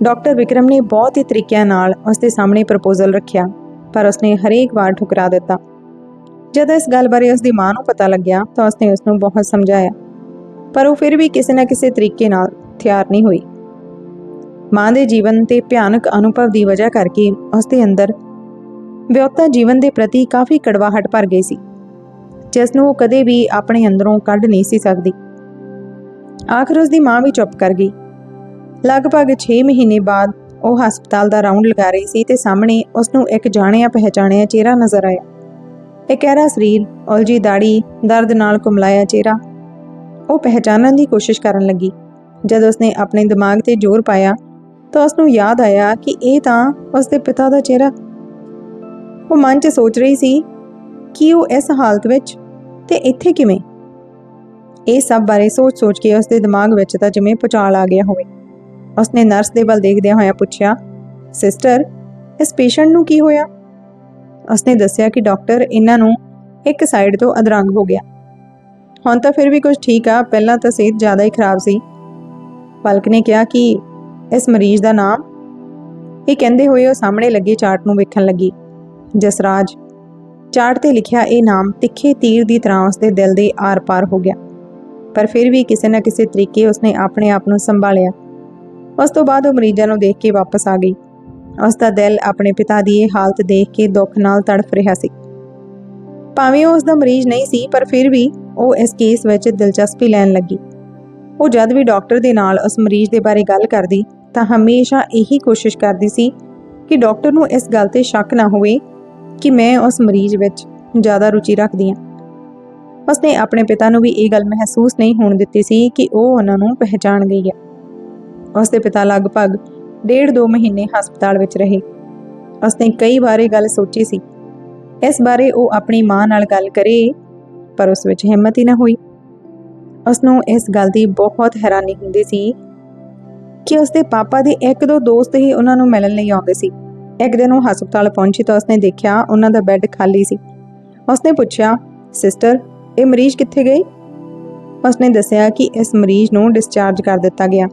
ਡਾਕਟਰ ਵਿਕਰਮ ਨੇ ਬਹੁਤ ਹੀ ਤਰੀਕਿਆਂ ਨਾਲ ਉਸ ਦੇ ਸਾਹਮਣੇ ਪ੍ਰਪੋਜ਼ਲ ਰੱਖਿਆ। ਪਰ ਉਸਨੇ ਹਰੇਕ ਵਾਰ ਠੁਕਰਾ ਦਿੱਤਾ। ਜਦ ਇਸ ਗੱਲ ਬਾਰੇ ਉਸ ਦੀ ਮਾਂ ਨੂੰ ਪਤਾ ਲੱਗਿਆ ਤਾਂ ਉਸਨੇ ਉਸ ਨੂੰ ਬਹੁਤ ਸਮਝਾਇਆ। ਪਰ ਉਹ ਫਿਰ ਵੀ ਕਿਸੇ ਨਾ ਕਿਸੇ ਤਰੀਕੇ ਨਾਲ ਤਿਆਰ ਨਹੀਂ ਹੋਈ। ਮਾਂ ਦੇ ਜੀਵਨ ਤੇ ਭਿਆਨਕ ਅਨੁਭਵ ਦੀ ਵਜ੍ਹਾ ਕਰਕੇ ਉਸ ਦੇ ਅੰਦਰ ਵਿਅਕਤਾ ਜੀਵਨ ਦੇ ਪ੍ਰਤੀ ਕਾਫੀ ਕੜਵਾਹਟ ਭਰ ਗਈ ਸੀ, ਜਿਸ ਨੂੰ ਉਹ ਕਦੇ ਵੀ ਆਪਣੇ ਅੰਦਰੋਂ ਕੱਢ ਨਹੀਂ ਸੀ ਸਕਦੀ। ਆਖਰ ਉਸ ਦੀ ਮਾਂ ਵੀ ਚੁੱਪ ਕਰ ਗਈ। ਲਗਭਗ 6 ਮਹੀਨੇ ਬਾਅਦ ਉਹ ਹਸਪਤਾਲ ਦਾ ਰਾਉਂਡ ਲਗਾ ਰਹੀ ਸੀ ਤੇ ਸਾਹਮਣੇ ਉਸ ਨੂੰ ਇੱਕ ਜਾਣਿਆ ਪਹਿਚਾਣਿਆ ਚਿਹਰਾ ਨਜ਼ਰ ਆਇਆ। ਇੱਕ ਗਹਿਰਾ ਸਰੀਰ, ਉਲਝੀ ਦਾੜੀ ਦਰਦ ਨਾਲ ਕੁਮਲਾਇਆ ਚਿਹਰਾ। ਉਹ ਪਹਿਚਾਨਣ ਦੀ ਕੋਸ਼ਿਸ਼ ਕਰਨ ਲੱਗੀ। ਜਦ ਉਸਨੇ ਆਪਣੇ ਦਿਮਾਗ ਤੇ ਜ਼ੋਰ ਪਾਇਆ, ਤਾਂ ਉਸ ਨੂੰ ਯਾਦ ਆਇਆ ਕਿ ਇਹ ਤਾਂ ਉਸ ਦੇ ਪਿਤਾ ਦਾ ਚਿਹਰਾ। ਉਹ ਮਨ 'ਚ ਸੋਚ ਰਹੀ ਸੀ, ਕਿ ਉਹ ਇਸ ਹਾਲਤ ਵਿੱਚ ਤੇ ਇੱਥੇ ਕਿਵੇਂ? ਇਹ ਸਭ ਬਾਰੇ ਸੋਚ-ਸੋਚ ਕੇ ਉਸ ਦੇ ਦਿਮਾਗ ਵਿੱਚ ਤਾਂ ਜਿਵੇਂ ਪੁਚਾਲ ਆ ਗਿਆ ਹੋਵੇ। ਉਸਨੇ ਨਰਸ ਦੇ ਵੱਲ ਦੇਖਦਿਆਂ ਹੋਇਆ ਪੁੱਛਿਆ ਸਿਸਟਰ ਇਸ ਪੇਸ਼ੈਂਟ ਨੂੰ ਕੀ ਹੋਇਆ? ਉਸਨੇ ਦੱਸਿਆ ਕਿ ਡਾਕਟਰ ਇਹਨਾਂ ਨੂੰ ਇੱਕ ਸਾਈਡ ਤੋਂ ਅਧਰੰਗ ਹੋ ਗਿਆ। ਹੁਣ ਤਾਂ ਫਿਰ ਵੀ ਕੁਝ ਠੀਕ ਆ, ਪਹਿਲਾਂ ਤਾਂ ਸਿਹਤ ਜ਼ਿਆਦਾ ਹੀ ਖਰਾਬ ਸੀ। ਪਲਕ ਨੇ ਕਿਹਾ ਕਿ ਇਸ ਮਰੀਜ਼ ਦਾ ਨਾਮ ਇਹ ਕਹਿੰਦੇ ਹੋਏ ਉਹ ਸਾਹਮਣੇ ਲੱਗੇ ਚਾਰਟ ਨੂੰ ਵੇਖਣ ਲੱਗੀ ਜਸਰਾਜ ਚਾਰਟ ਤੇ ਲਿਖਿਆ ਇਹ ਨਾਮ ਤਿੱਖੇ ਤੀਰ ਦੀ ਤਰ੍ਹਾਂ ਉਸਦੇ ਦਿਲ ਦੇ ਆਰ-ਪਾਰ ਹੋ ਗਿਆ। ਪਰ ਫਿਰ ਵੀ ਕਿਸੇ ਨਾ ਕਿਸੇ ਤਰੀਕੇ ਉਸਨੇ ਆਪਣੇ ਆਪ ਨੂੰ ਸੰਭਾਲਿਆ। ਉਸ ਤੋਂ ਬਾਅਦ ਉਹ ਮਰੀਜ਼ਾਂ ਨੂੰ ਦੇਖ ਕੇ ਵਾਪਸ ਆ ਗਈ। ਉਸ ਦਾ ਦਿਲ ਆਪਣੇ ਪਿਤਾ ਦੀ ਇਹ ਹਾਲਤ ਦੇਖ ਕੇ ਦੁੱਖ ਨਾਲ ਤੜਫ ਰਿਹਾ ਸੀ। ਭਾਵੇਂ ਉਹ ਉਸ ਦਾ ਮਰੀਜ਼ ਨਹੀਂ ਸੀ, ਪਰ ਫਿਰ ਵੀ ਉਹ ਇਸ ਕੇਸ ਵਿੱਚ ਦਿਲਚਸਪੀ ਲੈਣ ਲੱਗੀ। ਉਹ ਜਦ ਵੀ ਡਾਕਟਰ ਦੇ ਨਾਲ ਉਸ ਮਰੀਜ਼ ਦੇ ਬਾਰੇ ਗੱਲ ਕਰਦੀ, ਤਾਂ ਹਮੇਸ਼ਾ ਇਹੀ ਕੋਸ਼ਿਸ਼ ਕਰਦੀ ਸੀ ਕਿ ਡਾਕਟਰ ਨੂੰ ਇਸ ਗੱਲ ਤੇ ਸ਼ੱਕ ਨਾ ਹੋਵੇ ਕਿ ਮੈਂ ਉਸ ਮਰੀਜ਼ ਵਿੱਚ ਜ਼ਿਆਦਾ ਰੁਚੀ ਰੱਖਦੀ ਹਾਂ। ਉਸਨੇ ਆਪਣੇ ਪਿਤਾ ਨੂੰ ਵੀ ਇਹ ਗੱਲ ਮਹਿਸੂਸ ਨਹੀਂ ਹੋਣ ਦਿੱਤੀ ਸੀ ਕਿ ਉਹ ਉਹਨਾਂ ਨੂੰ ਪਹਿਚਾਣ ਗਈ ਹੈ। ਉਸਦੇ ਪਿਤਾ ਲਗਭਗ ਡੇਢ ਦੋ ਮਹੀਨੇ ਹਸਪਤਾਲ ਵਿੱਚ ਰਹੇ। ਉਸਨੇ ਕਈ ਵਾਰ ਇਹ ਗੱਲ ਸੋਚੀ ਸੀ। ਇਸ ਬਾਰੇ ਉਹ ਆਪਣੀ ਮਾਂ ਨਾਲ ਗੱਲ ਕਰੇ, ਪਰ ਉਸ ਵਿੱਚ ਹਿੰਮਤ ਹੀ ਨਾ ਹੋਈ। ਉਸ ਨੂੰ ਇਸ ਗੱਲ ਦੀ ਬਹੁਤ ਹੈਰਾਨੀ ਹੁੰਦੀ ਸੀ ਕਿ ਉਸਦੇ ਪਾਪਾ ਦੇ ਇੱਕ ਦੋ ਦੋਸਤ ਹੀ ਉਹਨਾਂ ਨੂੰ ਮਿਲਣ ਲਈ ਆਉਂਦੇ ਸੀ। ਇੱਕ ਦਿਨ ਉਹ ਹਸਪਤਾਲ ਪਹੁੰਚੀ ਤਾਂ ਉਸਨੇ ਦੇਖਿਆ ਉਹਨਾਂ ਦਾ ਬੈੱਡ ਖਾਲੀ ਸੀ। ਉਸਨੇ ਪੁੱਛਿਆ, ਸਿਸਟਰ, ਇਹ ਮਰੀਜ਼ ਕਿੱਥੇ ਗਈ ਉਸਨੇ ਦੱਸਿਆ ਕਿ ਇਸ ਮਰੀਜ਼ ਨੂੰ ਡਿਸਚਾਰਜ ਕਰ ਦਿੱਤਾ ਗਿਆ।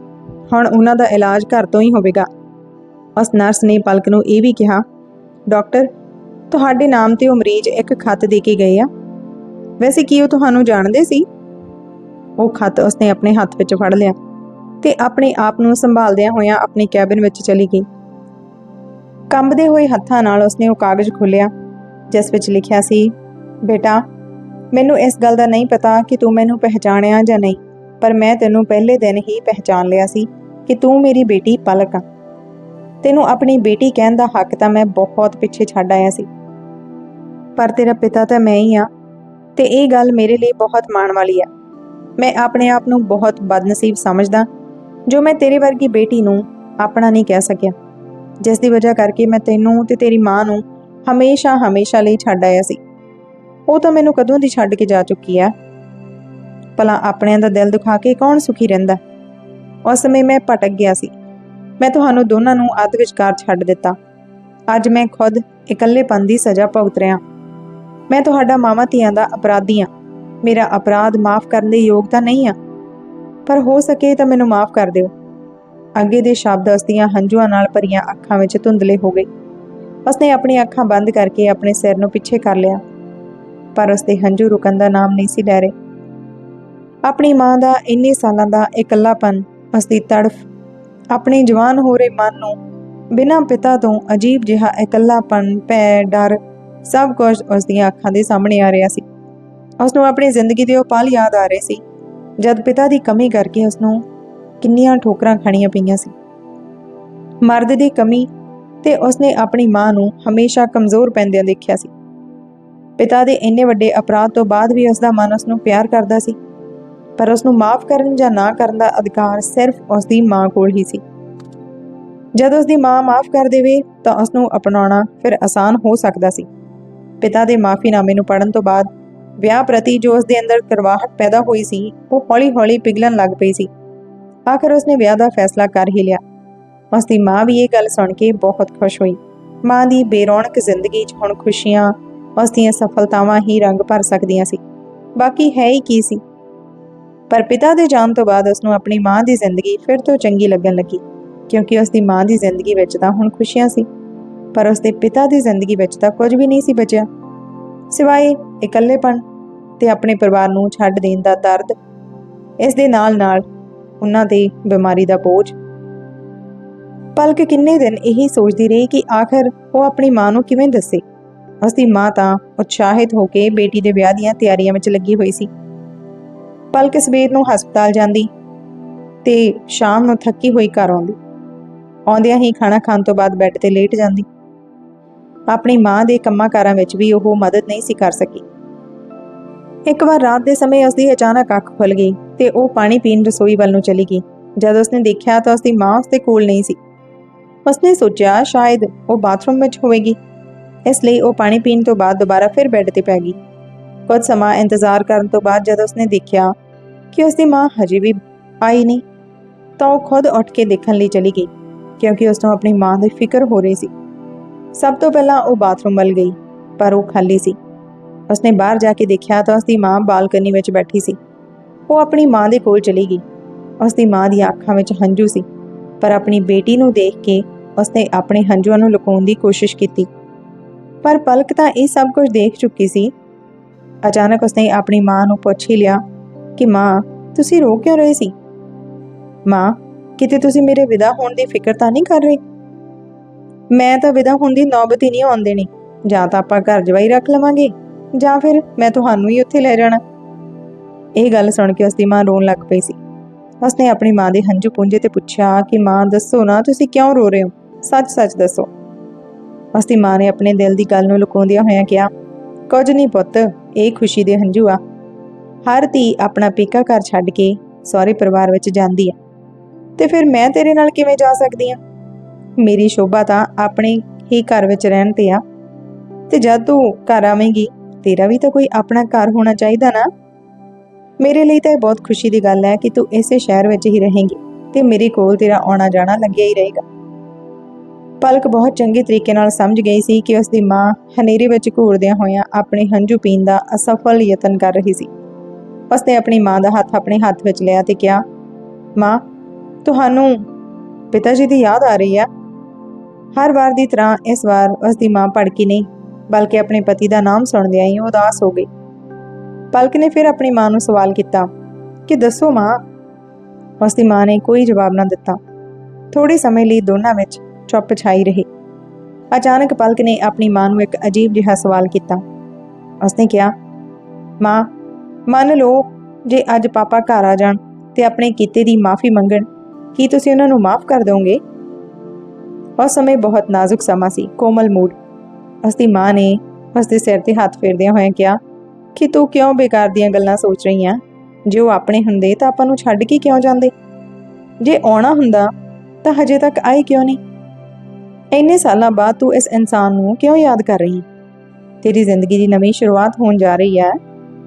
ਹੁਣ ਉਹਨਾਂ ਦਾ ਇਲਾਜ ਘਰ ਤੋਂ ਹੀ ਹੋਵੇਗਾ। ਉਸ ਨਰਸ ਨੇ ਪਲਕ ਨੂੰ ਇਹ ਵੀ ਕਿਹਾ ਡਾਕਟਰ ਤੁਹਾਡੇ ਨਾਮ ਤੇ ਉਹ ਮਰੀਜ਼ ਇੱਕ ਖੱਤ ਦੇ ਕੇ ਗਏ ਆ। ਵੈਸੇ ਕੀ ਉਹ ਤੁਹਾਨੂੰ ਜਾਣਦੇ ਸੀ? ਉਹ ਖਤ ਉਸਨੇ ਆਪਣੇ ਹੱਥ ਵਿੱਚ ਫੜ ਲਿਆ ਤੇ ਆਪਣੇ ਆਪ ਨੂੰ ਸੰਭਾਲਦਿਆਂ ਹੋਇਆਂ ਆਪਣੇ ਕੈਬਿਨ ਵਿੱਚ ਚਲੀ ਗਈ। ਕੰਬਦੇ ਹੋਏ ਹੱਥਾਂ ਨਾਲ ਉਸਨੇ ਉਹ ਕਾਗਜ਼ ਖੋਲ੍ਹਿਆ, ਜਿਸ ਵਿੱਚ ਲਿਖਿਆ ਸੀ, ਬੇਟਾ, ਮੈਨੂੰ ਇਸ ਗੱਲ ਦਾ ਨਹੀਂ ਪਤਾ ਕਿ ਤੂੰ ਮੈਨੂੰ ਪਹਿਚਾਣਿਆ ਜਾਂ ਨਹੀਂ, ਪਰ ਮੈਂ ਤੈਨੂੰ ਪਹਿਲੇ ਦਿਨ ਹੀ ਪਹਿਚਾਨ ਲਿਆ ਸੀ ਕਿ ਤੂੰ ਮੇਰੀ ਬੇਟੀ ਪਲਕ ਆ। ਤੈਨੂੰ ਆਪਣੀ ਬੇਟੀ ਕਹਿਣ ਦਾ ਹੱਕ ਤਾਂ ਮੈਂ ਬਹੁਤ ਪਿੱਛੇ ਛੱਡ ਆਇਆ ਸੀ। ਪਰ ਤੇਰਾ ਪਿਤਾ ਤਾਂ ਮੈਂ ਹੀ ਆ ਤੇ ਇਹ ਗੱਲ ਮੇਰੇ ਲਈ ਬਹੁਤ ਮਾਣ ਵਾਲੀ ਆ। ਮੈਂ ਆਪਣੇ ਆਪ ਨੂੰ ਬਹੁਤ ਬਦਨਸੀਬ ਸਮਝਦਾ, ਜੋ ਮੈਂ ਤੇਰੇ ਵਰਗੀ ਬੇਟੀ ਨੂੰ ਆਪਣਾ ਨਹੀਂ ਕਹਿ ਸਕਿਆ। ਜਿਸ ਦੀ ਵਜ੍ਹਾ ਕਰਕੇ ਮੈਂ ਤੈਨੂੰ ਤੇ ਤੇਰੀ ਮਾਂ ਨੂੰ ਹਮੇਸ਼ਾ ਹਮੇਸ਼ਾ ਲਈ ਛੱਡ ਆਇਆ ਸੀ। ਉਹ ਤਾਂ ਮੈਨੂੰ ਕਦੋਂ ਦੀ ਛੱਡ ਕੇ ਜਾ ਚੁੱਕੀ ਆ? ਭਲਾ ਆਪਣਿਆਂ ਦਾ ਦਿਲ ਦੁਖਾ ਕੇ ਕੌਣ ਸੁਖੀ ਰਹਿੰਦਾ? ਉਸ ਸਮੇਂ ਮੈਂ ਭਟਕ ਗਿਆ ਸੀ। ਮੈਂ ਤੁਹਾਨੂੰ ਦੋਨਾਂ ਨੂੰ ਅੱਧ ਵਿਚਕਾਰ ਛੱਡ ਦਿੱਤਾ। ਅੱਜ ਮੈਂ ਖੁਦ ਇਕੱਲੇਪਨ ਦੀ ਸਜ਼ਾ ਭੁਗਤ ਰਿਹਾ। ਮੈਂ ਤੁਹਾਡਾ ਮਾਵਾਂ ਧੀਆਂ ਦਾ ਅਪਰਾਧੀ ਹਾਂ। ਮੇਰਾ ਅਪਰਾਧ ਮਾਫ ਕਰਨ ਦੇ ਯੋਗ ਤਾਂ ਨਹੀਂ ਆ ਪਰ ਹੋ ਸਕੇ ਤਾਂ ਮੈਨੂੰ ਮਾਫ ਕਰ ਦਿਓ। ਅੱਗੇ ਦੇ ਸ਼ਬਦ ਉਸਦੀਆਂ ਹੰਝੂਆਂ ਨਾਲ ਭਰੀਆਂ ਅੱਖਾਂ ਵਿੱਚ ਧੁੰਦਲੇ ਹੋ ਗਏ। ਉਸਨੇ ਆਪਣੀਆਂ ਅੱਖਾਂ ਬੰਦ ਕਰਕੇ ਆਪਣੇ ਸਿਰ ਨੂੰ ਪਿੱਛੇ ਕਰ ਲਿਆ। ਪਰ ਉਸਦੇ ਹੰਝੂ ਰੁਕਣ ਦਾ ਨਾਮ ਨਹੀਂ ਸੀ ਲੈ ਰਹੇ। ਆਪਣੀ ਮਾਂ ਦਾ ਇੰਨੇ ਸਾਲਾਂ ਦਾ ਇਕੱਲਾਪਨ ਉਸਦੀ ਤੜਫ। ਆਪਣੇ ਜਵਾਨ ਹੋ ਰਹੇ ਮਨ ਨੂੰ ਬਿਨਾਂ ਪਿਤਾ ਤੋਂ ਅਜੀਬ ਜਿਹਾ ਇਕੱਲਾਪਨ, ਭੈ, ਡਰ ਸਭ ਕੁਝ ਉਸਦੀਆਂ ਅੱਖਾਂ ਦੇ ਸਾਹਮਣੇ ਆ ਰਿਹਾ ਸੀ। ਉਸ ਨੂੰ ਆਪਣੀ ਜ਼ਿੰਦਗੀ ਦੇ ਉਹ ਪਲ ਯਾਦ ਆ ਰਹੇ ਸੀ, ਜਦ ਪਿਤਾ ਦੀ ਕਮੀ ਕਰਕੇ ਉਸ ਨੂੰ ਕਿੰਨੀਆਂ ਠੋਕਰਾਂ ਖਾਣੀਆਂ ਪਈਆਂ ਸੀ। ਮਰਦ ਦੀ ਕਮੀ ਤੇ ਉਸਨੇ ਆਪਣੀ ਮਾਂ ਨੂੰ ਹਮੇਸ਼ਾ ਕਮਜ਼ੋਰ ਪੈਂਦਿਆਂ ਦੇਖਿਆ ਸੀ। ਪਿਤਾ ਦੇ ਇੰਨੇ ਵੱਡੇ ਅਪਰਾਧ ਤੋਂ ਬਾਅਦ ਵੀ ਉਸ ਦਾ ਮਨ ਉਸ ਨੂੰ ਪਿਆਰ ਕਰਦਾ ਸੀ। ਪਰ ਉਸ ਨੂੰ ਮਾਫ ਕਰਨ ਜਾਂ ਨਾ ਕਰਨ ਦਾ ਅਧਿਕਾਰ ਸਿਰਫ ਉਸ ਦੀ ਮਾਂ ਕੋਲ ਹੀ ਸੀ। ਜਦ ਉਸ ਦੀ ਮਾਂ ਮਾਫ ਕਰ ਦੇਵੇ, ਤਾਂ ਉਸ ਨੂੰ ਅਪਣਾਉਣਾ ਫਿਰ ਆਸਾਨ ਹੋ ਸਕਦਾ ਸੀ। ਪਿਤਾ ਦੇ ਮਾਫੀਨਾਮੇ ਨੂੰ ਪੜਨ ਤੋਂ ਬਾਅਦ ਵਿਆਹ ਪ੍ਰਤੀ ਜੋ ਉਸ ਦੇ ਅੰਦਰ ਕਰਵਾਹਟ ਪੈਦਾ ਹੋਈ ਸੀ, ਉਹ ਹੌਲੀ-ਹੌਲੀ ਪਿਘਲਣ ਲੱਗ ਪਈ ਸੀ। ਆਖਰ ਉਸਨੇ ਵਿਆਹ ਦਾ ਫੈਸਲਾ ਕਰ ਹੀ ਲਿਆ। ਉਸ ਦੀ ਮਾਂ ਵੀ ਇਹ ਗੱਲ ਸੁਣ ਕੇ ਬਹੁਤ ਖੁਸ਼ ਹੋਈ। ਮਾਂ ਦੀ ਬੇਰੌਣਕ ਜ਼ਿੰਦਗੀ 'ਚ ਹੁਣ ਖੁਸ਼ੀਆਂ ਉਸ ਦੀਆਂ ਸਫਲਤਾਵਾਂ ਹੀ ਰੰਗ ਭਰ ਸਕਦੀਆਂ ਸੀ। ਬਾਕੀ ਹੈ ਹੀ ਕੀ ਸੀ? ਪਰ ਪਿਤਾ ਦੇ ਜਾਣ ਤੋਂ ਬਾਅਦ ਉਸ ਨੂੰ ਆਪਣੀ ਮਾਂ ਦੀ ਜ਼ਿੰਦਗੀ ਫਿਰ ਤੋਂ ਚੰਗੀ ਲੱਗਣ ਲੱਗੀ, ਕਿਉਂਕਿ ਉਸ ਦੀ ਮਾਂ ਦੀ ਜ਼ਿੰਦਗੀ ਵਿੱਚ ਤਾਂ ਹੁਣ ਖੁਸ਼ੀਆਂ ਸੀ, ਪਰ ਉਸ ਦੇ ਪਿਤਾ ਦੀ ਜ਼ਿੰਦਗੀ ਵਿੱਚ ਤਾਂ ਕੁਝ ਵੀ ਨਹੀਂ ਸੀ ਬਚਿਆ। ਸਿਵਾਏ ਇਕੱਲੇਪਣ ਤੇ ਆਪਣੇ ਪਰਿਵਾਰ ਨੂੰ ਛੱਡ ਦੇਣ ਦਾ ਦਰਦ, ਇਸ ਦੇ ਨਾਲ-ਨਾਲ ਉਹਨਾਂ ਦੀ ਬਿਮਾਰੀ ਦਾ ਬੋਝ। ਪਲਕ ਕਿੰਨੇ ਦਿਨ ਇਹੀ ਸੋਚਦੀ ਰਹੀ ਕਿ ਆਖਰ ਉਹ ਆਪਣੀ ਮਾਂ ਨੂੰ ਕਿਵੇਂ ਦੱਸੇ। ਉਸ ਦੀ ਮਾਂ ਤਾਂ ਉਤਸ਼ਾਹਿਤ ਹੋ ਕੇ ਬੇਟੀ ਦੇ ਵਿਆਹ ਦੀਆਂ ਤਿਆਰੀਆਂ ਵਿੱਚ ਲੱਗੀ ਹੋਈ ਸੀ। ਪਲਕ ਸਵੇਰ ਨੂੰ ਹਸਪਤਾਲ ਜਾਂਦੀ ਤੇ ਸ਼ਾਮ ਨੂੰ ਥੱਕੀ ਹੋਈ ਘਰ ਆਉਂਦੀ। ਆਉਂਦਿਆਂ ਹੀ ਖਾਣਾ ਖਾਣ ਤੋਂ ਬਾਅਦ ਬੈੱਡ ਤੇ ਲੇਟ ਜਾਂਦੀ। ਆਪਣੀ ਮਾਂ ਦੇ ਕੰਮਾਂ ਕਾਰਾਂ ਵਿੱਚ ਵੀ ਉਹ ਮਦਦ ਨਹੀਂ ਸੀ ਕਰ ਸਕੀ। ਇੱਕ ਵਾਰ ਰਾਤ ਦੇ ਸਮੇਂ ਉਸ ਦੀ ਅਚਾਨਕ ਅੱਖ ਖੁੱਲ ਗਈ ਤੇ ਉਹ ਪਾਣੀ ਪੀਣ ਰਸੋਈ ਵੱਲ ਨੂੰ ਚਲੀ ਗਈ। ਜਦ ਉਸਨੇ ਦੇਖਿਆ ਤਾਂ ਉਸਦੀ ਮਾਂ ਉਸਦੇ ਕੋਲ ਨਹੀਂ ਸੀ। ਉਸਨੇ ਸੋਚਿਆ ਸ਼ਾਇਦ ਉਹ ਬਾਥਰੂਮ ਵਿੱਚ ਹੋਵੇਗੀ। ਇਸ ਲਈ ਉਹ ਪਾਣੀ ਪੀਣ ਤੋਂ ਬਾਅਦ ਦੁਬਾਰਾ ਫਿਰ ਬੈੱਡ ਤੇ ਪੈ ਗਈ। ਕੁਝ ਸਮਾਂ ਇੰਤਜ਼ਾਰ ਕਰਨ ਤੋਂ ਬਾਅਦ ਜਦ ਉਸਨੇ ਦੇਖਿਆ ਕਿ ਉਸ ਦੀ ਮਾਂ ਹਜੇ ਵੀ ਆਈ ਨਹੀਂ, ਤਾਂ ਉਹ ਖੁਦ ਉੱਠ ਕੇ ਦੇਖਣ ਲਈ ਚਲੀ ਗਈ, ਕਿਉਂਕਿ ਉਸ ਨੂੰ ਆਪਣੀ ਮਾਂ ਦੀ ਫਿਕਰ ਹੋ ਰਹੀ ਸੀ। ਸਭ ਤੋਂ ਪਹਿਲਾਂ ਉਹ ਬਾਥਰੂਮ ਵੱਲ ਗਈ, ਪਰ ਉਹ ਖਾਲੀ ਸੀ। ਉਸਨੇ ਬਾਹਰ ਜਾ ਕੇ ਦੇਖਿਆ ਤਾਂ ਉਸ ਦੀ ਮਾਂ ਬਾਲਕਨੀ ਵਿੱਚ ਬੈਠੀ ਸੀ। ਉਹ ਆਪਣੀ ਮਾਂ ਦੇ ਕੋਲ ਚਲੀ ਗਈ। ਉਸ ਦੀ ਮਾਂ ਦੀਆਂ ਅੱਖਾਂ ਵਿੱਚ ਹੰਝੂ ਸੀ, ਪਰ ਆਪਣੀ ਬੇਟੀ ਨੂੰ ਦੇਖ ਕੇ ਉਸਨੇ ਆਪਣੇ ਹੰਝੂਆਂ ਨੂੰ ਲੁਕਾਉਣ ਦੀ ਕੋਸ਼ਿਸ਼ ਕੀਤੀ। ਪਰ ਪਲਕ ਤਾਂ ਇਹ ਸਭ ਕੁਝ ਦੇਖ ਚੁੱਕੀ ਸੀ। ਅਚਾਨਕ ਉਸਨੇ ਆਪਣੀ ਮਾਂ ਨੂੰ ਪੁੱਛ ਹੀ ਲਿਆ ਕਿ ਮਾਂ, ਤੁਸੀਂ ਰੋ ਕਿਉਂ ਰਹੇ ਸੀ? ਮਾਂ, ਕਿਤੇ ਤੁਸੀਂ ਮੇਰੇ ਵਿਦਾ ਹੋਣ ਦੀ ਫਿਕਰ ਤਾਂ ਨਹੀਂ ਕਰ ਰਹੇ? ਮੈਂ ਤਾਂ ਵਿਦਾ ਹੋਣ ਦੀ ਨੌਬਤ ਹੀ ਨਹੀਂ ਆਉਣ ਦੇਣੀ। ਜਾਂ ਤਾਂ ਆਪਾਂ ਘਰ ਜਵਾਈ ਰੱਖ ਲਵਾਂਗੇ, ਜਾਂ ਫਿਰ ਮੈਂ ਤੁਹਾਨੂੰ ਹੀ ਉੱਥੇ ਲੈ ਜਾਣਾ। ਇਹ ਗੱਲ ਸੁਣ ਕੇ ਉਸਦੀ ਮਾਂ ਰੋਣ ਲੱਗ ਪਈ ਸੀ। ਉਸਨੇ ਆਪਣੀ ਮਾਂ ਦੇ ਹੰਝੂ ਪੂੰਝੇ ਤੇ ਪੁੱਛਿਆ ਕਿ ਮਾਂ, ਦੱਸੋ ਨਾ, ਤੁਸੀਂ ਕਿਉਂ ਰੋ ਰਹੇ ਹੋ? ਸੱਚ-ਸੱਚ ਦੱਸੋ। ਉਸਦੀ ਮਾਂ ਨੇ ਆਪਣੇ ਦਿਲ ਦੀ ਗੱਲ ਨੂੰ ਲੁਕਾਉਂਦਿਆਂ ਹੋਇਆਂ ਕਿਹਾ, ਕੁਝ ਨਹੀਂ ਪੁੱਤ, ਇਹ ਖੁਸ਼ੀ ਦੇ ਹੰਝੂ ਆ। ਹਰ ਧੀ ਆਪਣਾ ਪੇਕਾ ਘਰ ਛੱਡ ਕੇ ਸਹੁਰੇ ਪਰਿਵਾਰ ਵਿੱਚ ਜਾਂਦੀ ਆ। ਤੇ ਫਿਰ ਮੈਂ ਤੇਰੇ ਨਾਲ ਕਿਵੇਂ ਜਾ ਸਕਦੀ ਆ? ਮੇਰੀ ਸ਼ੋਭਾ ਤਾਂ ਆਪਣੇ ਹੀ ਘਰ ਵਿੱਚ ਰਹਿਣ ਤੇ ਆ। ਤੇ ਜਦ ਤੂੰ ਘਰ ਆਵੇਂਗੀ, ਤੇਰਾ ਵੀ ਤਾਂ ਕੋਈ ਆਪਣਾ ਘਰ ਹੋਣਾ ਚਾਹੀਦਾ ਨਾ। ਮੇਰੇ ਲਈ ਤਾਂ ਇਹ ਬਹੁਤ ਖੁਸ਼ੀ ਦੀ ਗੱਲ ਹੈ ਕਿ ਤੂੰ ਇਸੇ ਸ਼ਹਿਰ ਵਿੱਚ ਹੀ ਰਹੇਂਗੀ ਤੇ ਮੇਰੇ ਕੋਲ ਤੇਰਾ ਆਉਣਾ ਜਾਣਾ ਲੱਗਿਆ ਹੀ ਰਹੇਗਾ। ਪਲਕ ਬਹੁਤ ਚੰਗੇ ਤਰੀਕੇ ਨਾਲ ਸਮਝ ਗਈ ਸੀ ਕਿ ਉਸ ਦੀ ਮਾਂ ਹਨੇਰੇ ਵਿੱਚ ਘੂਰਦਿਆਂ ਹੋਇਆਂ ਆਪਣੇ ਹੰਝੂ ਪੀਣ ਦਾ ਅਸਫਲ ਯਤਨ ਕਰ ਰਹੀ ਸੀ। ਉਸਨੇ ਆਪਣੀ ਮਾਂ ਦਾ ਹੱਥ ਆਪਣੇ ਹੱਥ ਵਿੱਚ ਲਿਆ ਤੇ ਕਿਹਾ, ਮਾਂ, ਤੁਹਾਨੂੰ ਪਿਤਾ ਜੀ ਦੀ ਯਾਦ ਆ ਰਹੀ ਹੈ ਹਰ ਵਾਰ ਦੀ ਤਰ੍ਹਾਂ ਇਸ ਵਾਰ ਉਸ ਦੀ ਮਾਂ ਭੜਕੀ ਨਹੀਂ, ਬਲਕਿ ਆਪਣੇ ਪਤੀ ਦਾ ਨਾਮ ਸੁਣਦਿਆਂ ਹੀ ਉਦਾਸ ਹੋ ਗਈ। ਪਲਕ ਨੇ ਫਿਰ ਆਪਣੀ ਮਾਂ ਨੂੰ ਸਵਾਲ ਕੀਤਾ, ਕਿ ਦੱਸੋ ਮਾਂ? ਉਸ ਦੀ ਮਾਂ ਨੇ ਕੋਈ ਜਵਾਬ ਨਾ ਦਿੱਤਾ। ਥੋੜੇ ਸਮੇਂ ਲਈ ਦੋਨਾਂ ਵਿੱਚ ਚੁੱਪ ਛਾਈ ਰਹੀ। ਅਚਾਨਕ ਪਲਕ ਨੇ ਆਪਣੀ ਮਾਂ ਨੂੰ ਇੱਕ ਅਜੀਬ ਜਿਹਾ ਸਵਾਲ ਕੀਤਾ। ਉਸਨੇ ਕਿਹਾ, ਮਾਂ ਮੰਨ ਲਓ ਜੇ ਅੱਜ ਪਾਪਾ ਘਰ ਆ ਜਾਣ ਤੇ ਆਪਣੇ ਕੀਤੇ ਦੀ ਮਾਫੀ ਮੰਗਣ, ਕੀ ਤੁਸੀਂ ਉਹਨਾਂ ਨੂੰ ਮਾਫ ਕਰ ਦੋਗੇ ਉਸ ਸਮੇਂ ਬਹੁਤ ਨਾਜ਼ੁਕ ਸਮਾਂ ਸੀ, ਕੋਮਲ ਮੂਡ। ਉਸਦੀ ਮਾਂ ਨੇ ਉਸਦੇ ਸਿਰ ਤੇ ਹੱਥ ਫੇਰਦਿਆਂ ਹੋਇਆਂ ਕਿਹਾ, ਕਿ ਤੂੰ ਕਿਉਂ ਬੇਕਾਰ ਦੀਆਂ ਗੱਲਾਂ ਸੋਚ ਰਹੀ ਆਂ? ਜੇ ਉਹ ਆਪਣੇ ਹੁੰਦੇ ਤਾਂ ਆਪਾਂ ਨੂੰ ਛੱਡ ਕੇ ਕਿਉਂ ਜਾਂਦੇ? ਜੇ ਆਉਣਾ ਹੁੰਦਾ ਤਾਂ ਹਜੇ ਤੱਕ ਆਏ ਕਿਉਂ ਨਹੀਂ? ਇੰਨੇ ਸਾਲਾਂ ਬਾਅਦ ਤੂੰ ਇਸ ਇਨਸਾਨ ਨੂੰ ਕਿਉਂ ਯਾਦ ਕਰ ਰਹੀ ਤੇਰੀ ਜ਼ਿੰਦਗੀ ਦੀ ਨਵੀਂ ਸ਼ੁਰੂਆਤ ਹੋਣ ਜਾ ਰਹੀ ਹੈ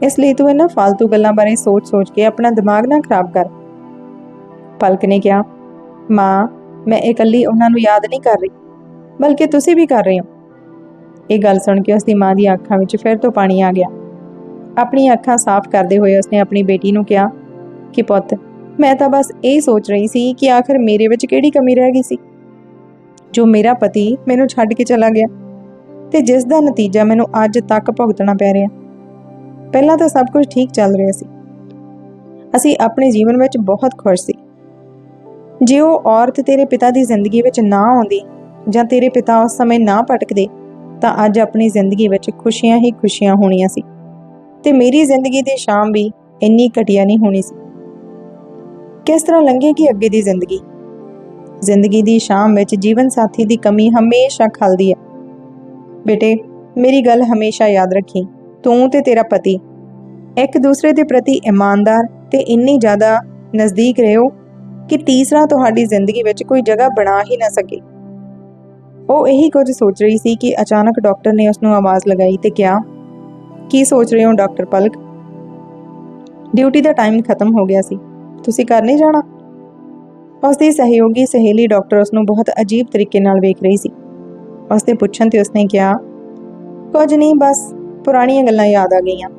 ਇਸ ਲਈ ਤੂੰ ਇਹਨਾਂ ਫालतू ਗੱਲਾਂ ਬਾਰੇ ਸੋਚ-ਸੋਚ ਕੇ ਆਪਣਾ ਦਿਮਾਗ ਨਾ ਖਰਾਬ ਕਰ। ਪਲਕ ਨੇ ਕਿਹਾ, ਮਾਂ, ਮੈਂ ਇਕੱਲੀ ਉਹਨਾਂ ਨੂੰ ਯਾਦ ਨਹੀਂ ਕਰ ਰਹੀ, ਬਲਕਿ ਤੁਸੀਂ ਵੀ ਕਰ ਰਹੇ ਹੋ। ਇਹ ਗੱਲ ਸੁਣ ਕੇ ਉਸ ਦੀ ਮਾਂ ਦੀਆਂ ਅੱਖਾਂ ਵਿੱਚ ਫਿਰ ਤੋਂ ਪਾਣੀ ਆ ਗਿਆ। ਆਪਣੀਆਂ ਅੱਖਾਂ ਸਾਫ਼ ਕਰਦੇ ਹੋਏ ਉਸਨੇ ਆਪਣੀ ਬੇਟੀ ਨੂੰ ਕਿਹਾ, ਕਿ ਪੁੱਤ, ਮੈਂ ਤਾਂ ਬਸ ਇਹ ਸੋਚ ਰਹੀ ਸੀ ਕਿ ਆਖਰ ਮੇਰੇ ਵਿੱਚ ਕਿਹੜੀ ਕਮੀ ਰਹਿ ਗਈ ਸੀ? ਜੋ ਮੇਰਾ ਪਤੀ ਮੈਨੂੰ ਛੱਡ ਕੇ ਚਲਾ ਗਿਆ ਤੇ ਜਿਸ ਦਾ ਨਤੀਜਾ ਮੈਨੂੰ ਅੱਜ ਤੱਕ ਭੁਗਤਣਾ ਪੈ ਰਿਹਾ। ਪਹਿਲਾਂ ਤਾਂ ਸਭ ਕੁਝ ਠੀਕ ਚੱਲ ਰਿਹਾ ਸੀ। ਅਸੀਂ ਆਪਣੇ ਜੀਵਨ ਵਿੱਚ ਬਹੁਤ ਖੁਸ਼ ਸੀ। ਜੇ ਉਹ ਔਰਤ ਤੇਰੇ ਪਿਤਾ ਦੀ ਜ਼ਿੰਦਗੀ ਵਿੱਚ ਨਾ ਆਉਂਦੀ ਜਾਂ ਤੇਰੇ ਪਿਤਾ ਉਸ ਸਮੇਂ ਨਾ ਭਟਕਦੇ, ਤਾਂ ਅੱਜ ਆਪਣੀ ਜ਼ਿੰਦਗੀ ਵਿੱਚ ਖੁਸ਼ੀਆਂ ਹੀ ਖੁਸ਼ੀਆਂ ਹੋਣੀਆਂ ਸੀ। ਤੇ ਮੇਰੀ ਜ਼ਿੰਦਗੀ ਦੀ ਸ਼ਾਮ ਵੀ ਇੰਨੀ ਘਟੀਆ ਨਹੀਂ ਹੋਣੀ ਸੀ। ਕਿਸ ਤਰ੍ਹਾਂ ਲੰਘੇਗੀ ਅੱਗੇ ਦੀ ਜ਼ਿੰਦਗੀ? ਜ਼ਿੰਦਗੀ ਦੀ ਸ਼ਾਮ ਵਿੱਚ ਜੀਵਨ ਸਾਥੀ ਦੀ ਕਮੀ ਹਮੇਸ਼ਾ ਖਲਦੀ ਹੈ। ਬੇਟੇ, ਮੇਰੀ ਗੱਲ ਹਮੇਸ਼ਾ ਯਾਦ ਰੱਖੀ। ਤੂੰ ਤੇ ਤੇਰਾ ਪਤੀ। ਇੱਕ ਦੂਸਰੇ ਦੇ ਪ੍ਰਤੀ ਇਮਾਨਦਾਰ ਤੇ ਇੰਨੀ ਜ਼ਿਆਦਾ ਨਜ਼ਦੀਕ ਰਹੋ ਕਿ ਤੀਸਰਾ ਤੁਹਾਡੀ ਜ਼ਿੰਦਗੀ ਵਿੱਚ ਕੋਈ ਜਗ੍ਹਾ ਬਣਾ ਹੀ ਨਾ ਸਕੇ। ਉਹ ਇਹੀ ਕੁਝ ਸੋਚ ਰਹੀ ਸੀ ਕਿ ਅਚਾਨਕ ਡਾਕਟਰ ਨੇ ਉਸ ਨੂੰ ਆਵਾਜ਼ ਲਗਾਈ ਤੇ ਕਿਹਾ, ਕੀ ਸੋਚ ਰਹੇ ਹੋ ਡਾਕਟਰ ਪਲਕ? ਡਿਊਟੀ ਦਾ ਟਾਈਮ ਖਤਮ ਹੋ ਗਿਆ ਸੀ। ਤੁਸੀਂ ਘਰ ਨਹੀਂ ਜਾਣਾ? ਉਸ ਦੀ ਸਹਿਯੋਗੀ ਸਹੇਲੀ ਡਾਕਟਰ ਉਸ ਨੂੰ ਬਹੁਤ ਅਜੀਬ ਤਰੀਕੇ ਨਾਲ ਵੇਖ ਰਹੀ ਸੀ। ਉਸ ਦੇ ਪੁੱਛਣ ਤੇ ਉਸਨੇ ਕਿਹਾ, ਕੁਝ ਨਹੀਂ, ਬਸ ਪੁਰਾਣੀਆਂ ਗੱਲਾਂ ਯਾਦ ਆ ਗਈਆਂ।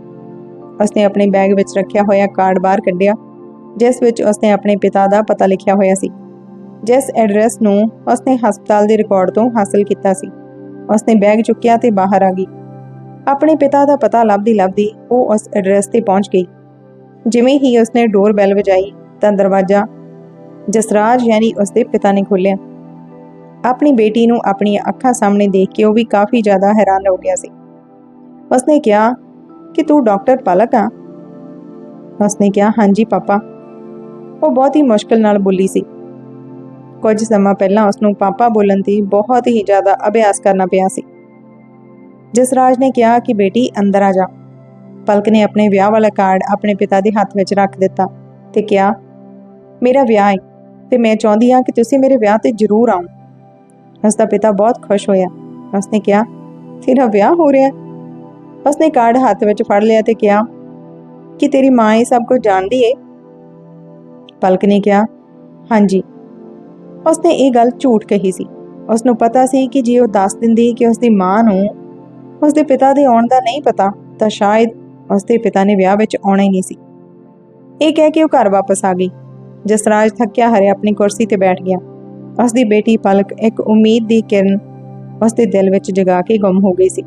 ਉਸਨੇ ਆਪਣੇ ਬੈਗ ਵਿੱਚ ਰੱਖਿਆ ਹੋਇਆ ਕਾਰਡ ਬਾਹਰ ਕੱਢਿਆ, ਜਿਸ ਵਿੱਚ ਉਸਨੇ ਆਪਣੇ ਪਿਤਾ ਦਾ ਪਤਾ ਲਿਖਿਆ ਹੋਇਆ ਸੀ। ਜਿਸ ਐਡਰੈਸ ਨੂੰ ਉਸਨੇ ਹਸਪਤਾਲ ਦੇ ਰਿਕਾਰਡ ਤੋਂ ਹਾਸਲ ਕੀਤਾ ਸੀ। ਉਸਨੇ ਬੈਗ ਚੁੱਕਿਆ ਤੇ ਬਾਹਰ ਆ ਗਈ। ਆਪਣੇ ਪਿਤਾ ਦਾ ਪਤਾ ਲੱਭਦੀ ਲੱਭਦੀ ਉਹ ਉਸ ਐਡਰੈਸ ਤੇ ਪਹੁੰਚ ਗਈ। ਜਿਵੇਂ ਹੀ ਉਸਨੇ ਡੋਰ ਬੈਲ ਵਜਾਈ ਤਾਂ ਦਰਵਾਜ਼ਾ ਜਸਰਾਜ ਯਾਨੀ ਉਸਦੇ ਪਿਤਾ ਨੇ ਖੋਲ੍ਹਿਆ। ਆਪਣੀ ਬੇਟੀ ਨੂੰ ਆਪਣੀਆਂ ਅੱਖਾਂ ਸਾਹਮਣੇ ਦੇਖ ਕੇ ਉਹ ਵੀ ਕਾਫੀ ਜ਼ਿਆਦਾ ਹੈਰਾਨ ਹੋ ਗਿਆ ਸੀ। ਉਸਨੇ ਕਿਹਾ ਕਿ ਤੂੰ ਡਾਕਟਰ ਪਲਕ ਆ। ਉਸਨੇ ਕਿਹਾ, ਹਾਂਜੀ ਪਾਪਾ। ਉਹ ਬਹੁਤ ਹੀ ਮੁਸ਼ਕਲ ਨਾਲ ਬੋਲੀ ਸੀ। ਕੁਝ ਸਮਾਂ ਪਹਿਲਾਂ ਉਸ ਨੂੰ ਪਾਪਾ ਬੋਲਣ ਦੀ ਬਹੁਤ ਹੀ ਜ਼ਿਆਦਾ ਅਭਿਆਸ ਕਰਨਾ ਪਿਆ ਸੀ। ਜਸਰਾਜ ਨੇ ਕਿਹਾ ਕਿ, ਬੇਟੀ, ਅੰਦਰ ਆ ਜਾ। ਪਲਕ ਨੇ ਆਪਣੇ ਵਿਆਹ ਵਾਲਾ ਕਾਰਡ ਆਪਣੇ ਪਿਤਾ ਦੇ ਹੱਥ ਵਿੱਚ ਰੱਖ ਦਿੱਤਾ ਤੇ ਕਿਹਾ, ਮੇਰਾ ਵਿਆਹ ਹੈ ਤੇ ਮੈਂ ਚਾਹੁੰਦੀ ਹਾਂ ਕਿ ਤੁਸੀਂ ਮੇਰੇ ਵਿਆਹ ਤੇ ਜ਼ਰੂਰ ਆਓ। ਉਸ ਦਾ ਪਿਤਾ ਬਹੁਤ ਖੁਸ਼ ਹੋਇਆ। ਉਸਨੇ ਕਿਹਾ, ਤੇਰਾ ਵਿਆਹ ਹੋ ਰਿਹਾ ਉਸਨੇ ਕਾਰਡ ਹੱਥ ਵਿੱਚ ਫੜ ਲਿਆ ਤੇ ਕਿਹਾ ਕਿ ਤੇਰੀ ਮਾਂ ਇਹ ਸਭ ਕੁਝ ਜਾਣਦੀ ਏ। ਪਲਕ ਨੇ ਕਿਹਾ, ਹਾਂਜੀ। ਉਸਨੇ ਇਹ ਗੱਲ ਝੂਠ ਕਹੀ ਸੀ। ਉਸ ਨੂੰ ਪਤਾ ਸੀ ਕਿ ਜੇ ਉਹ ਦੱਸ ਦਿੰਦੀ ਕਿ ਉਸ ਦੀ ਮਾਂ ਨੂੰ ਉਸ ਦੇ ਪਿਤਾ ਦੇ ਆਉਣ ਦਾ ਨਹੀਂ ਪਤਾ, ਤਾਂ ਸ਼ਾਇਦ ਉਸ ਦੇ ਪਿਤਾ ਨੇ ਵਿਆਹ ਵਿੱਚ ਆਉਣਾ ਹੀ ਨਹੀਂ ਸੀ। ਇਹ ਕਹਿ ਕੇ ਉਹ ਘਰ ਵਾਪਸ ਆ ਗਈ। ਜਸਰਾਜ ਥੱਕਿਆ ਹਰਿਆ ਆਪਣੀ ਕੁਰਸੀ ਤੇ ਬੈਠ ਗਿਆ। ਉਸ ਦੀ ਬੇਟੀ ਪਲਕ ਇੱਕ ਉਮੀਦ ਦੀ ਕਿਰਨ ਉਸ ਦੇ ਦਿਲ ਵਿੱਚ ਜਗਾ ਕੇ ਗੁੰਮ ਹੋ ਗਈ ਸੀ।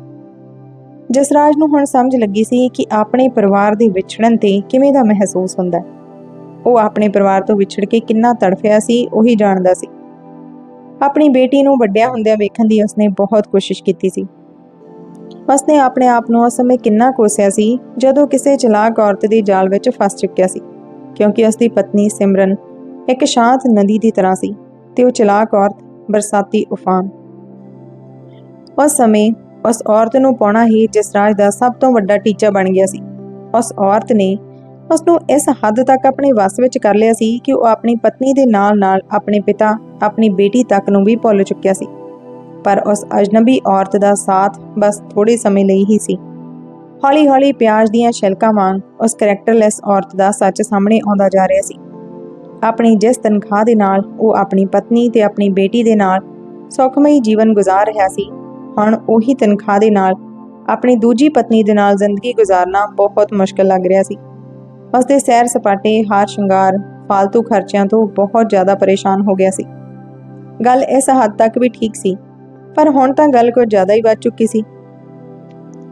ਜਸਰਾਜ ਨੂੰ ਹੁਣ ਸਮਝ ਲੱਗੀ ਸੀ ਕਿ ਆਪਣੇ ਪਰਿਵਾਰ ਦੇ ਵਿਛੜਨ ਤੇ ਕਿਵੇਂ ਦਾ ਮਹਿਸੂਸ ਹੁੰਦਾ ਹੈ। ਉਹ ਆਪਣੇ ਪਰਿਵਾਰ ਤੋਂ ਵਿਛੜ ਕੇ ਕਿੰਨਾ ਤੜਫਿਆ ਸੀ, ਉਹੀ ਜਾਣਦਾ ਸੀ। ਆਪਣੀ ਬੇਟੀ ਨੂੰ ਵੱਡਿਆਂ ਹੁੰਦਿਆਂ ਵੇਖਣ ਦੀ ਉਸਨੇ ਬਹੁਤ ਕੋਸ਼ਿਸ਼ ਕੀਤੀ ਸੀ। ਉਸਨੇ ਆਪਣੇ ਆਪ ਨੂੰ ਉਸ ਸਮੇਂ ਕਿੰਨਾ ਕੋਸਿਆ ਸੀ, ਜਦੋਂ ਕਿਸੇ ਚਲਾਕ ਔਰਤ ਦੇ ਜਾਲ ਵਿੱਚ ਫਸ ਚੁੱਕਿਆ ਸੀ, ਕਿਉਂਕਿ ਉਸਦੀ ਪਤਨੀ ਸਿਮਰਨ ਇੱਕ ਸ਼ਾਂਤ ਨਦੀ ਦੀ ਤਰ੍ਹਾਂ ਸੀ ਤੇ ਉਹ ਚਲਾਕ ਔਰਤ ਬਰਸਾਤੀ ਉਫਾਨ। ਉਸ ਸਮੇਂ ਉਸ ਔਰਤ ਨੂੰ ਪਾਉਣਾ ਹੀ ਜਸਰਾਜ ਦਾ ਸਭ ਤੋਂ ਵੱਡਾ ਟੀਚਾ ਬਣ ਗਿਆ ਸੀ। ਉਸ ਔਰਤ ਨੇ ਉਸ ਨੂੰ ਇਸ ਹੱਦ ਤੱਕ ਆਪਣੇ ਵੱਸ ਵਿੱਚ ਕਰ ਲਿਆ ਸੀ ਕਿ ਉਹ ਆਪਣੀ ਪਤਨੀ ਦੇ ਨਾਲ-ਨਾਲ ਆਪਣੇ ਪਿਤਾ, ਆਪਣੀ ਬੇਟੀ ਤੱਕ ਨੂੰ ਵੀ ਭੁੱਲ ਚੁੱਕਿਆ ਸੀ। ਪਰ ਉਸ ਅਜਨਬੀ ਔਰਤ ਦਾ ਸਾਥ ਬਸ ਥੋੜੇ ਸਮੇਂ ਲਈ ਹੀ ਸੀ। ਹੌਲੀ-ਹੌਲੀ ਪਿਆਜ਼ ਦੀਆਂ ਛਿਲਕਾਂ ਵਾਂਗ ਉਸ ਕੈਰੈਕਟਰਲੈਸ ਔਰਤ ਦਾ ਸੱਚ ਸਾਹਮਣੇ ਆਉਂਦਾ ਜਾ ਰਿਹਾ ਸੀ। ਆਪਣੀ ਜਿਸ ਤਨਖਾਹ ਦੇ ਨਾਲ ਉਹ ਆਪਣੀ ਪਤਨੀ ਤੇ ਆਪਣੀ ਬੇਟੀ ਦੇ ਨਾਲ ਸੁਖਮਈ ਜੀਵਨ ਗੁਜ਼ਾਰ ਰਿਹਾ ਸੀ ਹੁਣ ਉਹੀ ਤਨਖਾਹ ਦੇ ਨਾਲ ਆਪਣੀ ਦੂਜੀ ਪਤਨੀ ਦੇ ਨਾਲ ਜ਼ਿੰਦਗੀ ਗੁਜ਼ਾਰਨਾ ਬਹੁਤ ਮੁਸ਼ਕਲ ਲੱਗ ਰਿਹਾ ਸੀ। ਉਸਦੇ ਸੈਰ ਸਪਾਟੇ, ਹਾਰ ਸ਼ਿੰਗਾਰ ਫालतू ਖਰਚਿਆਂ ਤੋਂ ਬਹੁਤ ਜ਼ਿਆਦਾ ਪਰੇਸ਼ਾਨ ਹੋ ਗਿਆ ਸੀ। ਗੱਲ ਇਸ ਹੱਦ ਤੱਕ ਵੀ ਠੀਕ ਸੀ, ਪਰ ਹੁਣ ਤਾਂ ਗੱਲ ਕੁਝ ਜ਼ਿਆਦਾ ਹੀ ਵੱਧ ਚੁੱਕੀ ਸੀ।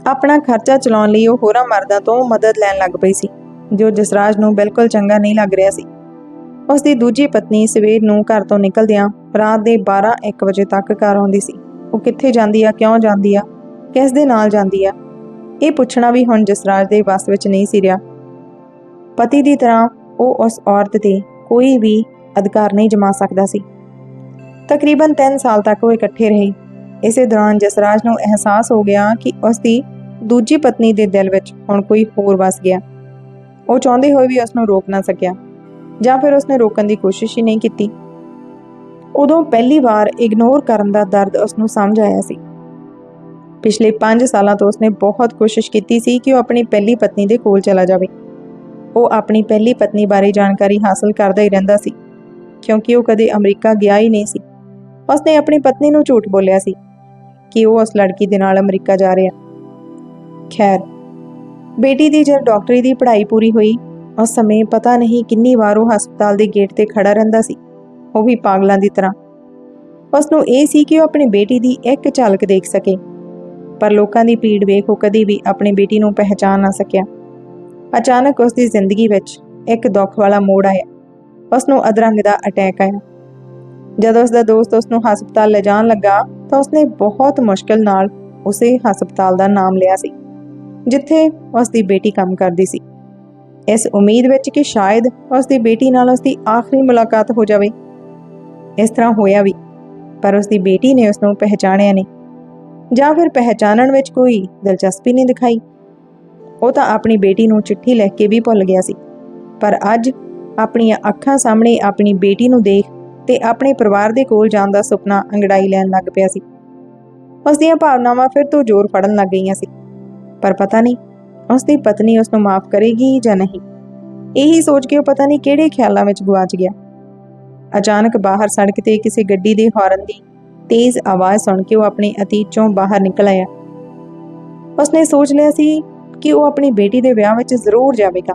ਆਪਣਾ ਖਰਚਾ ਚਲਾਉਣ ਲਈ ਉਹ ਹੋਰਾਂ ਮਰਦਾਂ ਤੋਂ ਮਦਦ ਲੈਣ ਲੱਗ ਪਈ ਸੀ, ਜੋ ਜਸਰਾਜ ਨੂੰ ਬਿਲਕੁਲ ਚੰਗਾ ਨਹੀਂ ਲੱਗ ਰਿਹਾ ਸੀ। ਉਸ ਦੀ ਦੂਜੀ ਪਤਨੀ ਸਵੇਰ ਨੂੰ ਘਰ ਤੋਂ ਨਿਕਲਦਿਆਂ ਰਾਤ ਦੇ 12-1 ਵਜੇ ਤੱਕ ਘਰ ਆਉਂਦੀ ਸੀ। ਉਹ ਕਿੱਥੇ ਜਾਂਦੀ ਆ, ਕਿਉਂ ਜਾਂਦੀ ਆ, ਕਿਸ ਦੇ ਨਾਲ ਜਾਂਦੀ ਆ? ਇਹ ਪੁੱਛਣਾ ਵੀ ਹੁਣ ਜਸਰਾਜ ਦੇ ਵੱਸ ਵਿੱਚ ਨਹੀਂ ਸੀ ਰਿਹਾ। ਪਤੀ ਦੀ ਤਰ੍ਹਾਂ ਉਹ ਉਸ ਔਰਤ ਤੇ ਕੋਈ ਵੀ ਅਧਿਕਾਰ ਨਹੀਂ ਜਮਾ ਸਕਦਾ ਸੀ। ਤਕਰੀਬਨ 3 ਸਾਲ ਤੱਕ ਉਹ ਇਕੱਠੇ ਰਹੇ। ਇਸੇ ਦੌਰਾਨ ਜਸਰਾਜ ਨੂੰ ਅਹਿਸਾਸ ਹੋ ਗਿਆ ਕਿ ਉਸ ਦੀ ਦੂਜੀ ਪਤਨੀ ਦੇ ਦਿਲ ਵਿੱਚ ਹੁਣ ਕੋਈ ਹੋਰ ਵਸ ਗਿਆ। ਉਹ ਚਾਹੁੰਦੇ ਹੋਏ ਵੀ ਉਸ ਨੂੰ ਰੋਕ ਨਾ ਸਕਿਆ, ਜਾਂ ਫਿਰ ਉਸਨੇ ਰੋਕਣ ਦੀ ਕੋਸ਼ਿਸ਼ ਹੀ ਨਹੀਂ ਕੀਤੀ। ਉਦੋਂ ਪਹਿਲੀ ਵਾਰ ਇਗਨੋਰ ਕਰਨ ਦਾ ਦਰਦ ਉਸ ਨੂੰ ਸਮਝ ਆਇਆ ਸੀ। ਪਿਛਲੇ 5 ਸਾਲਾਂ ਤੋਂ ਉਸਨੇ ਬਹੁਤ ਕੋਸ਼ਿਸ਼ ਕੀਤੀ ਸੀ ਕਿ ਉਹ ਆਪਣੀ ਪਹਿਲੀ ਪਤਨੀ ਦੇ ਕੋਲ ਚਲਾ ਜਾਵੇ। ਉਹ ਆਪਣੀ ਪਹਿਲੀ ਪਤਨੀ ਬਾਰੇ ਜਾਣਕਾਰੀ ਹਾਸਲ ਕਰਦਾ ਹੀ ਰਹਿੰਦਾ ਸੀ, ਕਿਉਂਕਿ ਉਹ ਕਦੇ ਅਮਰੀਕਾ ਗਿਆ ਹੀ ਨਹੀਂ ਸੀ। ਉਸਨੇ ਆਪਣੀ ਪਤਨੀ ਨੂੰ ਝੂਠ ਬੋਲਿਆ ਸੀ ਕਿ ਉਹ ਉਸ ਲੜਕੀ ਦੇ ਨਾਲ ਅਮਰੀਕਾ ਜਾ ਰਿਹਾ। ਖੈਰ, ਬੇਟੀ ਦੀ ਜਦ ਡਾਕਟਰੀ ਦੀ ਪੜ੍ਹਾਈ ਪੂਰੀ ਹੋਈ, ਉਸ ਸਮੇਂ ਪਤਾ ਨਹੀਂ ਕਿੰਨੀ ਵਾਰ ਉਹ ਹਸਪਤਾਲ ਦੇ ਗੇਟ ਤੇ ਖੜਾ ਰਹਿੰਦਾ ਸੀ। ਉਹ ਵੀ ਪਾਗਲਾਂ ਦੀ ਤਰ੍ਹਾਂ। ਉਸ ਨੂੰ ਇਹ ਸੀ ਕਿ ਉਹ ਆਪਣੀ ਬੇਟੀ ਦੀ ਇੱਕ ਝਲਕ ਦੇਖ ਸਕੇ। ਪਰ ਲੋਕਾਂ ਦੀ ਭੀੜ ਵੇਖ ਉਹ ਕਦੀ ਵੀ ਆਪਣੀ ਬੇਟੀ ਨੂੰ ਪਹਿਚਾਨ ਨਾ ਸਕਿਆ। ਅਚਾਨਕ ਉਸ ਦੀ ਜ਼ਿੰਦਗੀ ਵਿੱਚ ਇੱਕ ਦੁੱਖ ਵਾਲਾ ਮੋੜ ਆਇਆ। ਉਸ ਨੂੰ ਅਧਰੰਗ ਦਾ ਅਟੈਕ ਆਇਆ। ਜਦੋਂ ਉਸ ਦਾ ਦੋਸਤ ਉਸ ਨੂੰ ਹਸਪਤਾਲ ਲਿਜਾਣ ਲੱਗਾ, ਤਾਂ ਉਸਨੇ ਬਹੁਤ ਮੁਸ਼ਕਲ ਨਾਲ ਉਸੇ ਹਸਪਤਾਲ ਦਾ ਨਾਮ ਲਿਆ ਸੀ, ਜਿੱਥੇ ਉਸ ਦੀ ਬੇਟੀ ਕੰਮ ਕਰਦੀ ਸੀ। ਇਸ ਉਮੀਦ ਵਿੱਚ ਕਿ ਸ਼ਾਇਦ ਉਸ ਦੀ ਬੇਟੀ ਨਾਲ ਉਸ ਦੀ ਆਖਰੀ ਮੁਲਾਕਾਤ ਹੋ ਜਾਵੇ। ਇਸ ਤਰ੍ਹਾਂ ਹੋਇਆ ਵੀ, ਪਰ ਉਸ ਦੀ ਬੇਟੀ ਨੇ ਉਸ ਨੂੰ ਪਹਿਚਾਣਿਆ ਨਹੀਂ। ਜਾਂ ਫਿਰ ਪਹਿਚਾਨਣ ਵਿੱਚ ਕੋਈ ਦਿਲਚਸਪੀ ਨਹੀਂ ਦਿਖਾਈ। ਉਹ ਤਾਂ ਆਪਣੀ ਬੇਟੀ ਨੂੰ ਚਿੱਠੀ ਲਿਖ ਕੇ ਵੀ ਭੁੱਲ ਗਿਆ ਸੀ। ਪਰ ਅੱਜ ਆਪਣੀਆਂ ਅੱਖਾਂ ਸਾਹਮਣੇ ਆਪਣੀ ਬੇਟੀ ਨੂੰ ਦੇਖ ਤੇ ਆਪਣੇ ਪਰਿਵਾਰ ਦੇ ਕੋਲ ਜਾਣ ਦਾ ਸੁਪਨਾ ਅੰਗੜਾਈ ਲੈਣ ਲੱਗ ਪਿਆ ਸੀ। ਉਸ ਦੀਆਂ ਭਾਵਨਾਵਾਂ ਫਿਰ ਤੋਂ ਜ਼ੋਰ ਫੜਨ ਲੱਗ ਗਈਆਂ ਸੀ। ਪਰ ਪਤਾ ਨਹੀਂ ਉਸ ਦੀ ਪਤਨੀ ਉਸ ਨੂੰ ਮਾਫ ਕਰੇਗੀ ਜਾਂ ਨਹੀਂ। ਇਹੀ ਸੋਚ ਕੇ ਉਹ ਪਤਾ ਨਹੀਂ ਕਿਹੜੇ ਖਿਆਲਾਂ ਵਿੱਚ ਗੁਆਚ ਗਿਆ। ਅਚਾਨਕ ਬਾਹਰ ਸੜਕ ਤੇ ਕਿਸੇ ਗੱਡੀ ਦੇ ਹਾਰਨ ਦੀ ਤੇਜ਼ ਆਵਾਜ਼ ਸੁਣ ਕੇ ਉਹ ਆਪਣੇ ਅਤੀਤ ਚੋਂ ਬਾਹਰ ਨਿਕਲ ਆਇਆ। ਉਸਨੇ ਸੋਚ ਲਿਆ ਸੀ ਕਿ ਉਹ ਆਪਣੀ ਬੇਟੀ ਦੇ ਵਿਆਹ ਵਿੱਚ ਜ਼ਰੂਰ ਜਾਵੇਗਾ।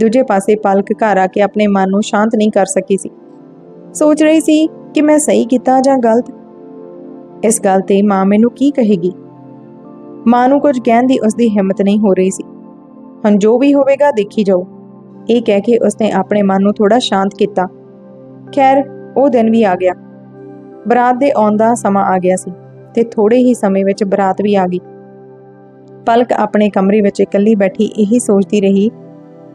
ਦੂਜੇ ਪਾਸੇ ਪਲਕ ਘਰ ਆ ਕੇ ਆਪਣੇ ਮਨ ਨੂੰ ਸ਼ਾਂਤ ਨਹੀਂ ਕਰ ਸਕੀ ਸੀ। ਸੋਚ ਰਹੀ ਸੀ ਕਿ ਮੈਂ ਸਹੀ ਕੀਤਾ ਜਾਂ ਗਲਤ? ਇਸ ਗੱਲ ਤੇ ਮਾਂ ਮੈਨੂੰ ਕੀ ਕਹੇਗੀ? ਮਾਂ ਨੂੰ ਕੁਝ ਕਹਿਣ ਦੀ ਉਸਦੀ ਹਿੰਮਤ ਨਹੀਂ ਹੋ ਰਹੀ ਸੀ। ਹੁਣ ਜੋ ਵੀ ਹੋਵੇਗਾ ਦੇਖੀ ਜਾਓ। ਇਹ ਕਹਿ ਕੇ ਉਸਨੇ ਆਪਣੇ ਮਨ ਨੂੰ ਥੋੜਾ ਸ਼ਾਂਤ ਕੀਤਾ। ਖੈਰ, ਉਹ ਦਿਨ ਵੀ ਆ ਗਿਆ। ਬਰਾਤ ਦੇ ਆਉਣ ਦਾ ਸਮਾਂ ਆ ਗਿਆ ਸੀ ਤੇ ਥੋੜੇ ਹੀ ਸਮੇਂ ਵਿੱਚ ਬਰਾਤ ਵੀ ਆ ਗਈ। ਪਲਕ ਆਪਣੇ ਕਮਰੇ ਵਿੱਚ ਇਕੱਲੀ ਬੈਠੀ ਇਹੀ ਸੋਚਦੀ ਰਹੀ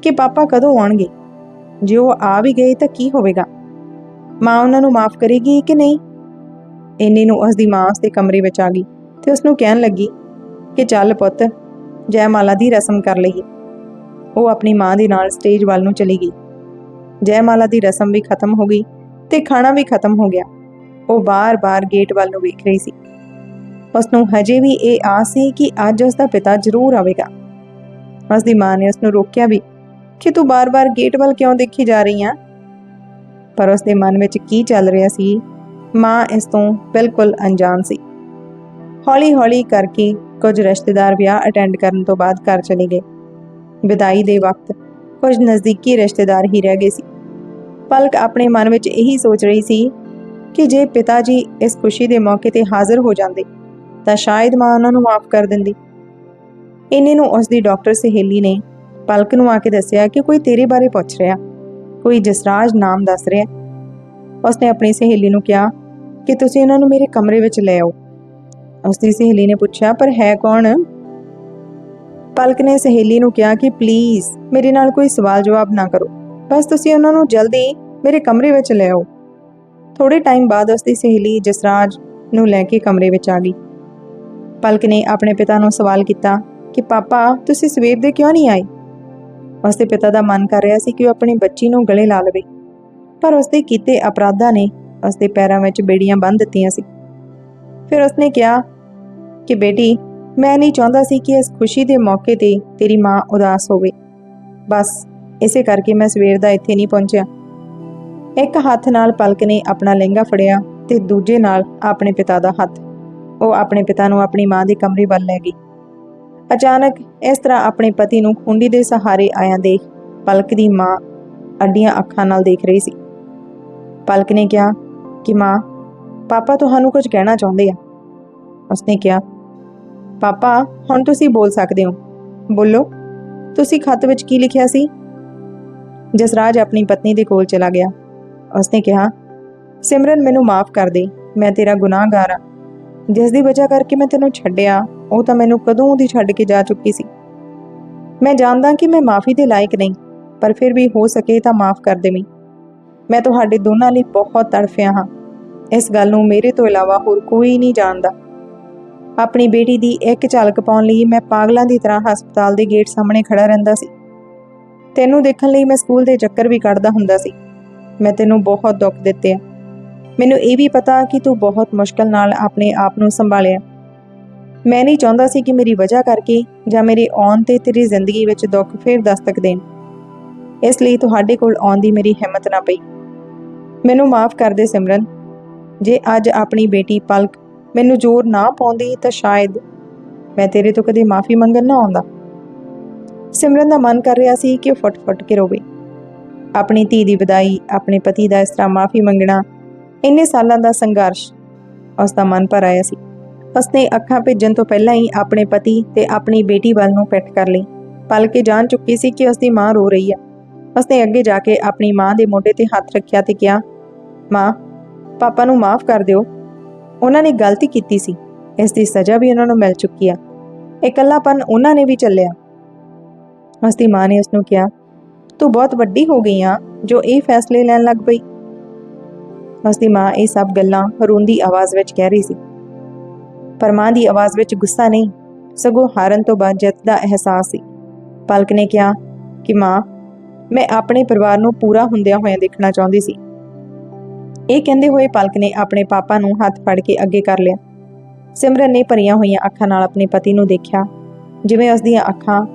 ਕਿ ਪਾਪਾ ਕਦੋਂ ਆਉਣਗੇ। ਜੇ ਉਹ ਆ ਵੀ ਗਏ ਤਾਂ ਕੀ ਹੋਵੇਗਾ? ਮਾਂ ਉਹਨਾਂ ਨੂੰ ਮਾਫ ਕਰੇਗੀ ਕਿ ਨਹੀਂ? ਇੰਨੇ ਨੂੰ ਉਸ ਦੀ ਮਾਂ ਉਸ ਦੇ ਕਮਰੇ ਵਿੱਚ ਆ ਗਈ ਤੇ ਉਸ ਨੂੰ ਕਹਿਣ ਲੱਗੀ ਕਿ ਚੱਲ ਪੁੱਤ ਜੈਮਾਲਾ ਦੀ ਰਸਮ ਕਰ ਲਈਏ। ਉਹ ਆਪਣੀ ਮਾਂ ਦੇ ਨਾਲ ਸਟੇਜ ਵੱਲ ਨੂੰ ਚਲੀ ਗਈ। ਜੈਮਾਲਾ ਦੀ ਰਸਮ ਵੀ ਖਤਮ ਹੋ ਗਈ ਤੇ ਖਾਣਾ ਵੀ ਖਤਮ ਹੋ ਗਿਆ। ਉਹ ਬਾਰ-ਬਾਰ ਗੇਟ ਵੱਲ ਨੂੰ ਵੇਖ ਰਹੀ ਸੀ। ਉਸ ਨੂੰ ਹਜੇ ਵੀ ਇਹ ਆਸ ਸੀ ਕਿ ਅੱਜ ਉਸ ਦਾ ਪਿਤਾ ਜ਼ਰੂਰ ਆਵੇਗਾ। ਉਸ ਦੀ ਮਾਂ ਨੇ ਉਸ ਨੂੰ ਰੋਕਿਆ ਵੀ, ਕਿ ਤੂੰ ਬਾਰ-ਬਾਰ ਗੇਟ ਵੱਲ ਕਿਉਂ ਦੇਖੀ ਜਾ ਰਹੀ ਆ? ਪਰ ਉਸ ਦੇ ਮਨ ਵਿੱਚ ਕੀ ਚੱਲ ਰਿਹਾ ਸੀ? ਮਾਂ ਇਸ ਤੋਂ ਬਿਲਕੁਲ ਅਣਜਾਣ ਸੀ। ਹੌਲੀ-ਹੌਲੀ ਕਰਕੇ ਕੁਝ ਰਿਸ਼ਤੇਦਾਰ ਵਿਆਹ ਅਟੈਂਡ ਕਰਨ ਤੋਂ ਬਾਅਦ ਘਰ ਚਲੇ ਗਏ। ਵਿਦਾਈ ਦੇ ਵਕਤ ਕੁਝ ਨਜ਼ਦੀਕੀ ਰਿਸ਼ਤੇਦਾਰ ਹੀ ਰਹਿ ਗਏ ਸੀ। ਪਲਕ ਆਪਣੇ ਮਨ ਵਿੱਚ ਇਹੀ ਸੋਚ ਰਹੀ ਸੀ ਕਿ ਜੇ ਪਿਤਾ ਜੀ ਇਸ ਖੁਸ਼ੀ ਦੇ ਮੌਕੇ ਤੇ ਹਾਜ਼ਰ ਹੋ ਜਾਂਦੇ, ਤਾਂ ਸ਼ਾਇਦ ਮਾਂ ਉਹਨਾਂ ਨੂੰ ਮਾਫ ਕਰ ਦਿੰਦੀ। ਇੰਨੇ ਨੂੰ ਉਸ ਦੀ ਡਾਕਟਰ ਸਹੇਲੀ ਨੇ ਪਲਕ ਨੂੰ ਆ ਕੇ ਦੱਸਿਆ ਕਿ ਕੋਈ ਤੇਰੇ ਬਾਰੇ ਪੁੱਛ ਰਿਹਾ, ਕੋਈ ਜਸਰਾਜ ਨਾਮ ਦੱਸ ਰਿਹਾ। ਉਸਨੇ ਆਪਣੀ ਸਹੇਲੀ ਨੂੰ ਕਿਹਾ ਕਿ ਤੁਸੀਂ ਉਹਨਾਂ ਨੂੰ ਮੇਰੇ ਕਮਰੇ ਵਿੱਚ ਲੈ ਆਓ। ਉਸ ਦੀ ਸਹੇਲੀ ਨੇ ਪੁੱਛਿਆ, ਪਰ ਹੈ ਕੌਣ? ਪਲਕ ਨੇ ਸਹੇਲੀ ਨੂੰ ਕਿਹਾ ਕਿ ਪਲੀਜ਼ ਮੇਰੇ ਨਾਲ ਕੋਈ ਸਵਾਲ ਜਵਾਬ ਨਾ ਕਰੋ। ਬਸ ਤੁਸੀਂ ਉਹਨਾਂ ਨੂੰ ਜਲਦੀ ਮੇਰੇ ਕਮਰੇ ਵਿੱਚ ਲੈ ਆਓ। ਥੋੜੇ ਟਾਈਮ ਬਾਅਦ ਉਸ ਦੀ ਸਹੇਲੀ ਜਸਰਾਜ ਨੂੰ ਲੈ ਕੇ ਕਮਰੇ ਵਿੱਚ ਆ ਗਈ। ਪਲਕ ਨੇ ਆਪਣੇ ਪਿਤਾ ਨੂੰ ਸਵਾਲ ਕੀਤਾ ਕਿ, ਪਾਪਾ, ਤੁਸੀਂ ਸਵੇਰ ਦੇ ਕਿਉਂ ਨਹੀਂ ਆਏ? ਉਸ ਦੇ ਪਿਤਾ ਦਾ ਮਨ ਕਰ ਰਿਹਾ ਸੀ ਕਿ ਉਹ ਆਪਣੀ ਬੱਚੀ ਨੂੰ ਗਲੇ ਲਾ ਲਵੇ। ਪਰ ਉਸ ਦੇ ਕੀਤੇ ਅਪਰਾਧਾਂ ਨੇ ਉਸ ਦੇ ਪੈਰਾਂ ਵਿੱਚ ਬੇੜੀਆਂ ਬੰਨ੍ਹ ਦਿੱਤੀਆਂ ਸੀ। ਫਿਰ ਉਸਨੇ ਕਿਹਾ ਕਿ, ਬੇਟੀ ਮੈਂ ਨਹੀਂ ਚਾਹੁੰਦਾ ਸੀ ਕਿ ਇਸ ਖੁਸ਼ੀ ਦੇ ਮੌਕੇ ਤੇ ਤੇਰੀ ਮਾਂ ਉਦਾਸ ਹੋਵੇ। ਬਸ ਇਸੇ ਕਰਕੇ ਮੈਂ ਸਵੇਰ ਦਾ ਇੱਥੇ ਨਹੀਂ ਪਹੁੰਚਿਆ। ਇੱਕ ਹੱਥ ਨਾਲ ਪਲਕ ਨੇ ਆਪਣਾ ਲਹਿੰਗਾ ਫੜਿਆ ਤੇ ਦੂਜੇ ਨਾਲ ਆਪਣੇ ਪਿਤਾ ਦਾ ਹੱਥ। ਉਹ ਆਪਣੇ ਪਿਤਾ ਨੂੰ ਆਪਣੀ ਮਾਂ ਦੇ ਕਮਰੇ ਵੱਲ ਲੈ ਗਈ। ਅਚਾਨਕ ਇਸ ਤਰ੍ਹਾਂ ਆਪਣੇ ਪਤੀ ਨੂੰ ਖੁੰਡੀ ਦੇ ਸਹਾਰੇ ਆਇਆ ਦੇਖ ਪਲਕ ਦੀ ਮਾਂ ਅੱਡੀਆਂ ਅੱਖਾਂ ਨਾਲ ਦੇਖ ਰਹੀ ਸੀ। ਪਲਕ ਨੇ ਕਿਹਾ ਕਿ ਮਾਂ, ਪਾਪਾ ਤੁਹਾਨੂੰ ਕੁਝ ਕਹਿਣਾ ਚਾਹੁੰਦੇ ਆ? ਉਸਨੇ ਕਿਹਾ ਪਾਪਾ, ਹੁਣ ਤੁਸੀਂ ਬੋਲ ਸਕਦੇ ਹੋ। ਬੋਲੋ, ਤੁਸੀਂ ਖਤ ਵਿੱਚ ਕੀ ਲਿਖਿਆ ਸੀ? ਜਸਰਾਜ ਆਪਣੀ ਪਤਨੀ ਦੇ ਕੋਲ ਚਲਾ ਗਿਆ। ਉਸਨੇ ਕਿਹਾ, ਸਿਮਰਨ, ਮੈਨੂੰ ਮਾਫ ਕਰ ਦੇ, ਮੈਂ ਤੇਰਾ ਗੁਨਾਹਗਾਰ ਆ ਜਿਸ ਦੀ ਵਜ੍ਹਾ ਕਰਕੇ ਮੈਂ ਤੈਨੂੰ ਛੱਡਿਆ, ਉਹ ਤਾਂ ਮੈਨੂੰ ਕਦੋਂ ਦੀ ਛੱਡ ਕੇ ਜਾ ਚੁੱਕੀ ਸੀ। ਮੈਂ ਜਾਣਦਾ ਕਿ ਮੈਂ ਮਾਫੀ ਦੇ ਲਾਇਕ ਨਹੀਂ, ਪਰ ਫਿਰ ਵੀ ਹੋ ਸਕੇ ਤਾਂ ਮਾਫ ਕਰ ਦੇਵੀਂ। ਮੈਂ ਤੁਹਾਡੇ ਦੋਨਾਂ ਲਈ ਬਹੁਤ ਤੜਫਿਆ ਹਾਂ। ਇਸ ਗੱਲ ਨੂੰ ਮੇਰੇ ਤੋਂ ਇਲਾਵਾ ਹੋਰ ਕੋਈ ਨਹੀਂ ਜਾਣਦਾ। ਆਪਣੀ ਬੇਟੀ ਦੀ ਇੱਕ ਝਲਕ ਪਾਉਣ ਲਈ ਮੈਂ ਪਾਗਲਾਂ ਦੀ ਤਰ੍ਹਾਂ ਹਸਪਤਾਲ ਦੇ ਗੇਟ ਸਾਹਮਣੇ ਖੜਾ ਰਹਿੰਦਾ ਸੀ। ਤੈਨੂੰ ਦੇਖਣ ਲਈ ਮੈਂ ਸਕੂਲ ਦੇ ਚੱਕਰ ਵੀ ਕੱਢਦਾ ਹੁੰਦਾ ਸੀ। ਮੈਂ ਤੈਨੂੰ ਬਹੁਤ ਦੁੱਖ ਦਿੱਤੇ ਆ। ਮੈਨੂੰ ਇਹ ਵੀ ਪਤਾ ਕਿ ਤੂੰ ਬਹੁਤ ਮੁਸ਼ਕਲ ਨਾਲ ਆਪਣੇ ਆਪ ਨੂੰ ਸੰਭਾਲਿਆ। ਮੈਂ ਨਹੀਂ ਚਾਹੁੰਦਾ ਸੀ ਕਿ ਮੇਰੀ ਵਜ੍ਹਾ ਕਰਕੇ ਜਾਂ ਮੇਰੇ ਆਉਣ ਤੇ ਤੇਰੀ ਜ਼ਿੰਦਗੀ ਵਿੱਚ ਦੁੱਖ ਫੇਰ ਦਸਤਕ ਦੇਣ। ਇਸ ਲਈ ਤੁਹਾਡੇ ਕੋਲ ਆਉਣ ਦੀ ਮੇਰੀ ਹਿੰਮਤ ਨਾ ਪਈ। ਮੈਨੂੰ ਮਾਫ ਕਰ ਦੇ ਸਿਮਰਨ। ਜੇ ਅੱਜ ਆਪਣੀ ਬੇਟੀ ਪਲਕ ਮੈਨੂੰ ਜ਼ੋਰ ਨਾ ਪਾਉਂਦੀ ਤਾਂ ਸ਼ਾਇਦ ਮੈਂ ਤੇਰੇ ਤੋਂ ਕਦੇ ਮਾਫੀ ਮੰਗਣ ਨਾ ਆਉਂਦਾ। ਸਿਮਰਨ ਦਾ ਮਨ ਕਰ ਰਿਹਾ ਸੀ ਕਿ ਉਹ ਫਟ-ਫਟ ਕੇ ਰੋਵੇ। ਆਪਣੀ ਧੀ ਦੀ ਵਿਦਾਈ, ਆਪਣੇ ਪਤੀ ਦਾ ਇਸ ਤਰ੍ਹਾਂ ਮਾਫੀ ਮੰਗਣਾ, ਇੰਨੇ ਸਾਲਾਂ ਦਾ ਸੰਘਰਸ਼, ਉਸ ਦਾ ਮਨ ਭਰ ਆਇਆ ਸੀ। ਉਸਨੇ ਅੱਖਾਂ ਭੇਜਣ ਤੋਂ ਪਹਿਲਾਂ ਹੀ ਆਪਣੇ ਪਤੀ ਤੇ ਆਪਣੀ ਬੇਟੀ ਵੱਲ ਨੂੰ ਪਿੱਠ ਕਰ ਲਈ। ਪਲ ਕੇ ਜਾਣ ਚੁੱਕੀ ਸੀ ਕਿ ਉਸਦੀ ਮਾਂ ਰੋ ਰਹੀ ਹੈ। ਉਸਨੇ ਅੱਗੇ ਜਾ ਕੇ ਆਪਣੀ ਮਾਂ ਦੇ ਮੋਢੇ ਤੇ ਹੱਥ ਰੱਖਿਆ ਤੇ ਕਿਹਾ, ਮਾਂ, ਪਾਪਾ ਨੂੰ ਮਾਫ ਕਰ ਦਿਓ। ਉਹਨਾਂ ਨੇ ਗਲਤੀ ਕੀਤੀ ਸੀ। ਇਸ ਦੀ ਸਜ਼ਾ ਵੀ ਉਹਨਾਂ ਨੂੰ ਮਿਲ ਚੁੱਕੀ ਆ। ਇਕੱਲਾਪਨ ਉਹਨਾਂ ਨੇ ਵੀ ਚੱਲਿਆ। ਉਸਦੀ ਮਾਂ ਨੇ ਉਸਨੂੰ ਕਿਹਾ, ਤੂੰ ਬਹੁਤ ਵੱਡੀ ਹੋ ਗਈ ਆ, ਜੋ ਇਹ ਫੈਸਲੇ ਲੈਣ ਲੱਗ ਪਈ। ਉਸਦੀ ਮਾਂ ਇਹ ਸਭ ਗੱਲਾਂ ਹਰੂਨ ਦੀ ਆਵਾਜ਼ ਵਿੱਚ ਕਹਿ ਰਹੀ ਸੀ। ਪਰ ਮਾਂ ਦੀ ਆਵਾਜ਼ ਵਿੱਚ ਗੁੱਸਾ ਨਹੀਂ, ਸਗੋਂ ਹਾਰਨ ਤੋਂ ਬਾਅਦ ਜਿੱਤ ਦਾ ਅਹਿਸਾਸ ਸੀ। ਪਲਕ ਨੇ ਕਿਹਾ ਕਿ ਮਾਂ, ਮੈਂ ਆਪਣੇ ਪਰਿਵਾਰ ਨੂੰ ਪੂਰਾ ਹੁੰਦਿਆਂ ਹੋਇਆਂ ਦੇਖਣਾ ਚਾਹੁੰਦੀ ਸੀ। ਇਹ ਕਹਿੰਦੇ ਹੋਏ ਪਲਕ ਨੇ ਆਪਣੇ ਪਾਪਾ ਨੂੰ ਹੱਥ ਫੜ ਕੇ ਅੱਗੇ ਕਰ ਲਿਆ। ਸਿਮਰਨ ਨੇ ਭਰੀਆਂ ਹੋਈਆਂ ਅੱਖਾਂ ਨਾਲ ਆਪਣੇ ਪਤੀ ਨੂੰ ਦੇਖਿਆ। ਜਿਵੇਂ ਉਸ ਦੀਆਂ ਅੱਖਾਂ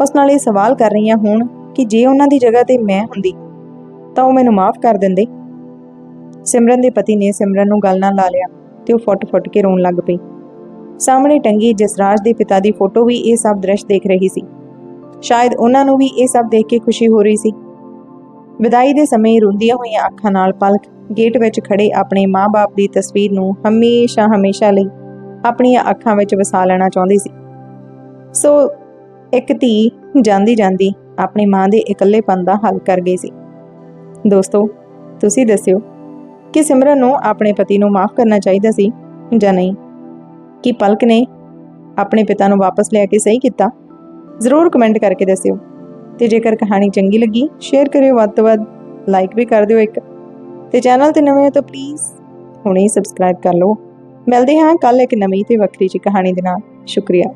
ਉਸ ਨਾਲ ਇਹ ਸਵਾਲ ਕਰ ਰਹੀਆਂ ਹੋਣ ਕਿ ਜੇ ਉਹਨਾਂ ਦੀ ਜਗ੍ਹਾ ਤੇ ਮੈਂ ਹੁੰਦੀ, ਤਾਂ ਉਹ ਮੈਨੂੰ ਮਾਫ ਕਰ ਦਿੰਦੇ। ਸਿਮਰਨ ਦੇ ਪਤੀ ਨੇ ਸਿਮਰਨ ਨੂੰ ਗੱਲ ਨਾਲ ਲਾ ਲਿਆ ਤੇ ਉਹ ਫੁੱਟ-ਫੁੱਟ ਕੇ ਰੋਣ ਲੱਗ ਪਈ। ਸਾਹਮਣੇ ਟੰਗੀ ਜਸਰਾਜ ਦੇ ਪਿਤਾ ਦੀ ਫੋਟੋ ਵੀ ਇਹ ਸਭ ਦ੍ਰਿਸ਼ ਦੇਖ ਰਹੀ ਸੀ। ਸ਼ਾਇਦ ਉਹਨਾਂ ਨੂੰ ਵੀ ਇਹ ਸਭ ਦੇਖ ਕੇ ਖੁਸ਼ੀ ਹੋ ਰਹੀ ਸੀ। ਵਿਦਾਈ ਦੇ ਸਮੇਂ ਰੁੰਦੀਆਂ ਹੋਈਆਂ ਅੱਖਾਂ ਨਾਲ ਪਲਕ ਗੇਟ ਵਿੱਚ ਖੜੇ ਆਪਣੇ ਮਾਂ-ਬਾਪ ਦੀ ਤਸਵੀਰ ਨੂੰ ਹਮੇਸ਼ਾ ਹਮੇਸ਼ਾ ਲਈ ਆਪਣੀਆਂ ਅੱਖਾਂ ਵਿੱਚ ਵਸਾ ਲੈਣਾ ਚਾਹੁੰਦੀ ਸੀ। ਸੋ ਇੱਕ ਧੀ ਜਾਂਦੀ ਜਾਂਦੀ ਆਪਣੀ ਮਾਂ ਦੇ ਇਕੱਲੇਪਨ ਦਾ ਹੱਲ ਕਰ ਗਈ ਸੀ। ਦੋਸਤੋ, ਤੁਸੀਂ ਦੱਸਿਓ ਕਿ ਸਿਮਰਨ ਨੂੰ ਆਪਣੇ ਪਤੀ ਨੂੰ ਮਾਫ ਕਰਨਾ ਚਾਹੀਦਾ ਸੀ ਜਾਂ ਨਹੀਂ? ਕਿ ਪਲਕ ਨੇ ਆਪਣੇ ਪਿਤਾ ਨੂੰ ਵਾਪਸ ਲੈ ਕੇ ਸਹੀ ਕੀਤਾ? ਜ਼ਰੂਰ ਕਮੈਂਟ ਕਰਕੇ ਦੱਸਿਓ। ਤੇ ਜੇਕਰ ਕਹਾਣੀ ਚੰਗੀ ਲੱਗੀ, ਸ਼ੇਅਰ ਕਰਿਓ। ਵੱਧ ਤੋਂ ਵੱਧ ਲਾਈਕ ਵੀ ਕਰ ਦਿਓ ਇੱਕ। ਤੇ ਚੈਨਲ ਤੇ ਨਵੇਂ ਹੋ ਤਾਂ ਪਲੀਜ਼ ਹੁਣੇ ਹੀ ਸਬਸਕ੍ਰਾਈਬ ਕਰ ਲਓ। ਮਿਲਦੇ ਹਾਂ ਕੱਲ ਇੱਕ ਨਵੀਂ ਤੇ ਵੱਖਰੀ ਜਿਹੀ ਕਹਾਣੀ ਦੇ ਨਾਲ। ਸ਼ੁਕਰੀਆ।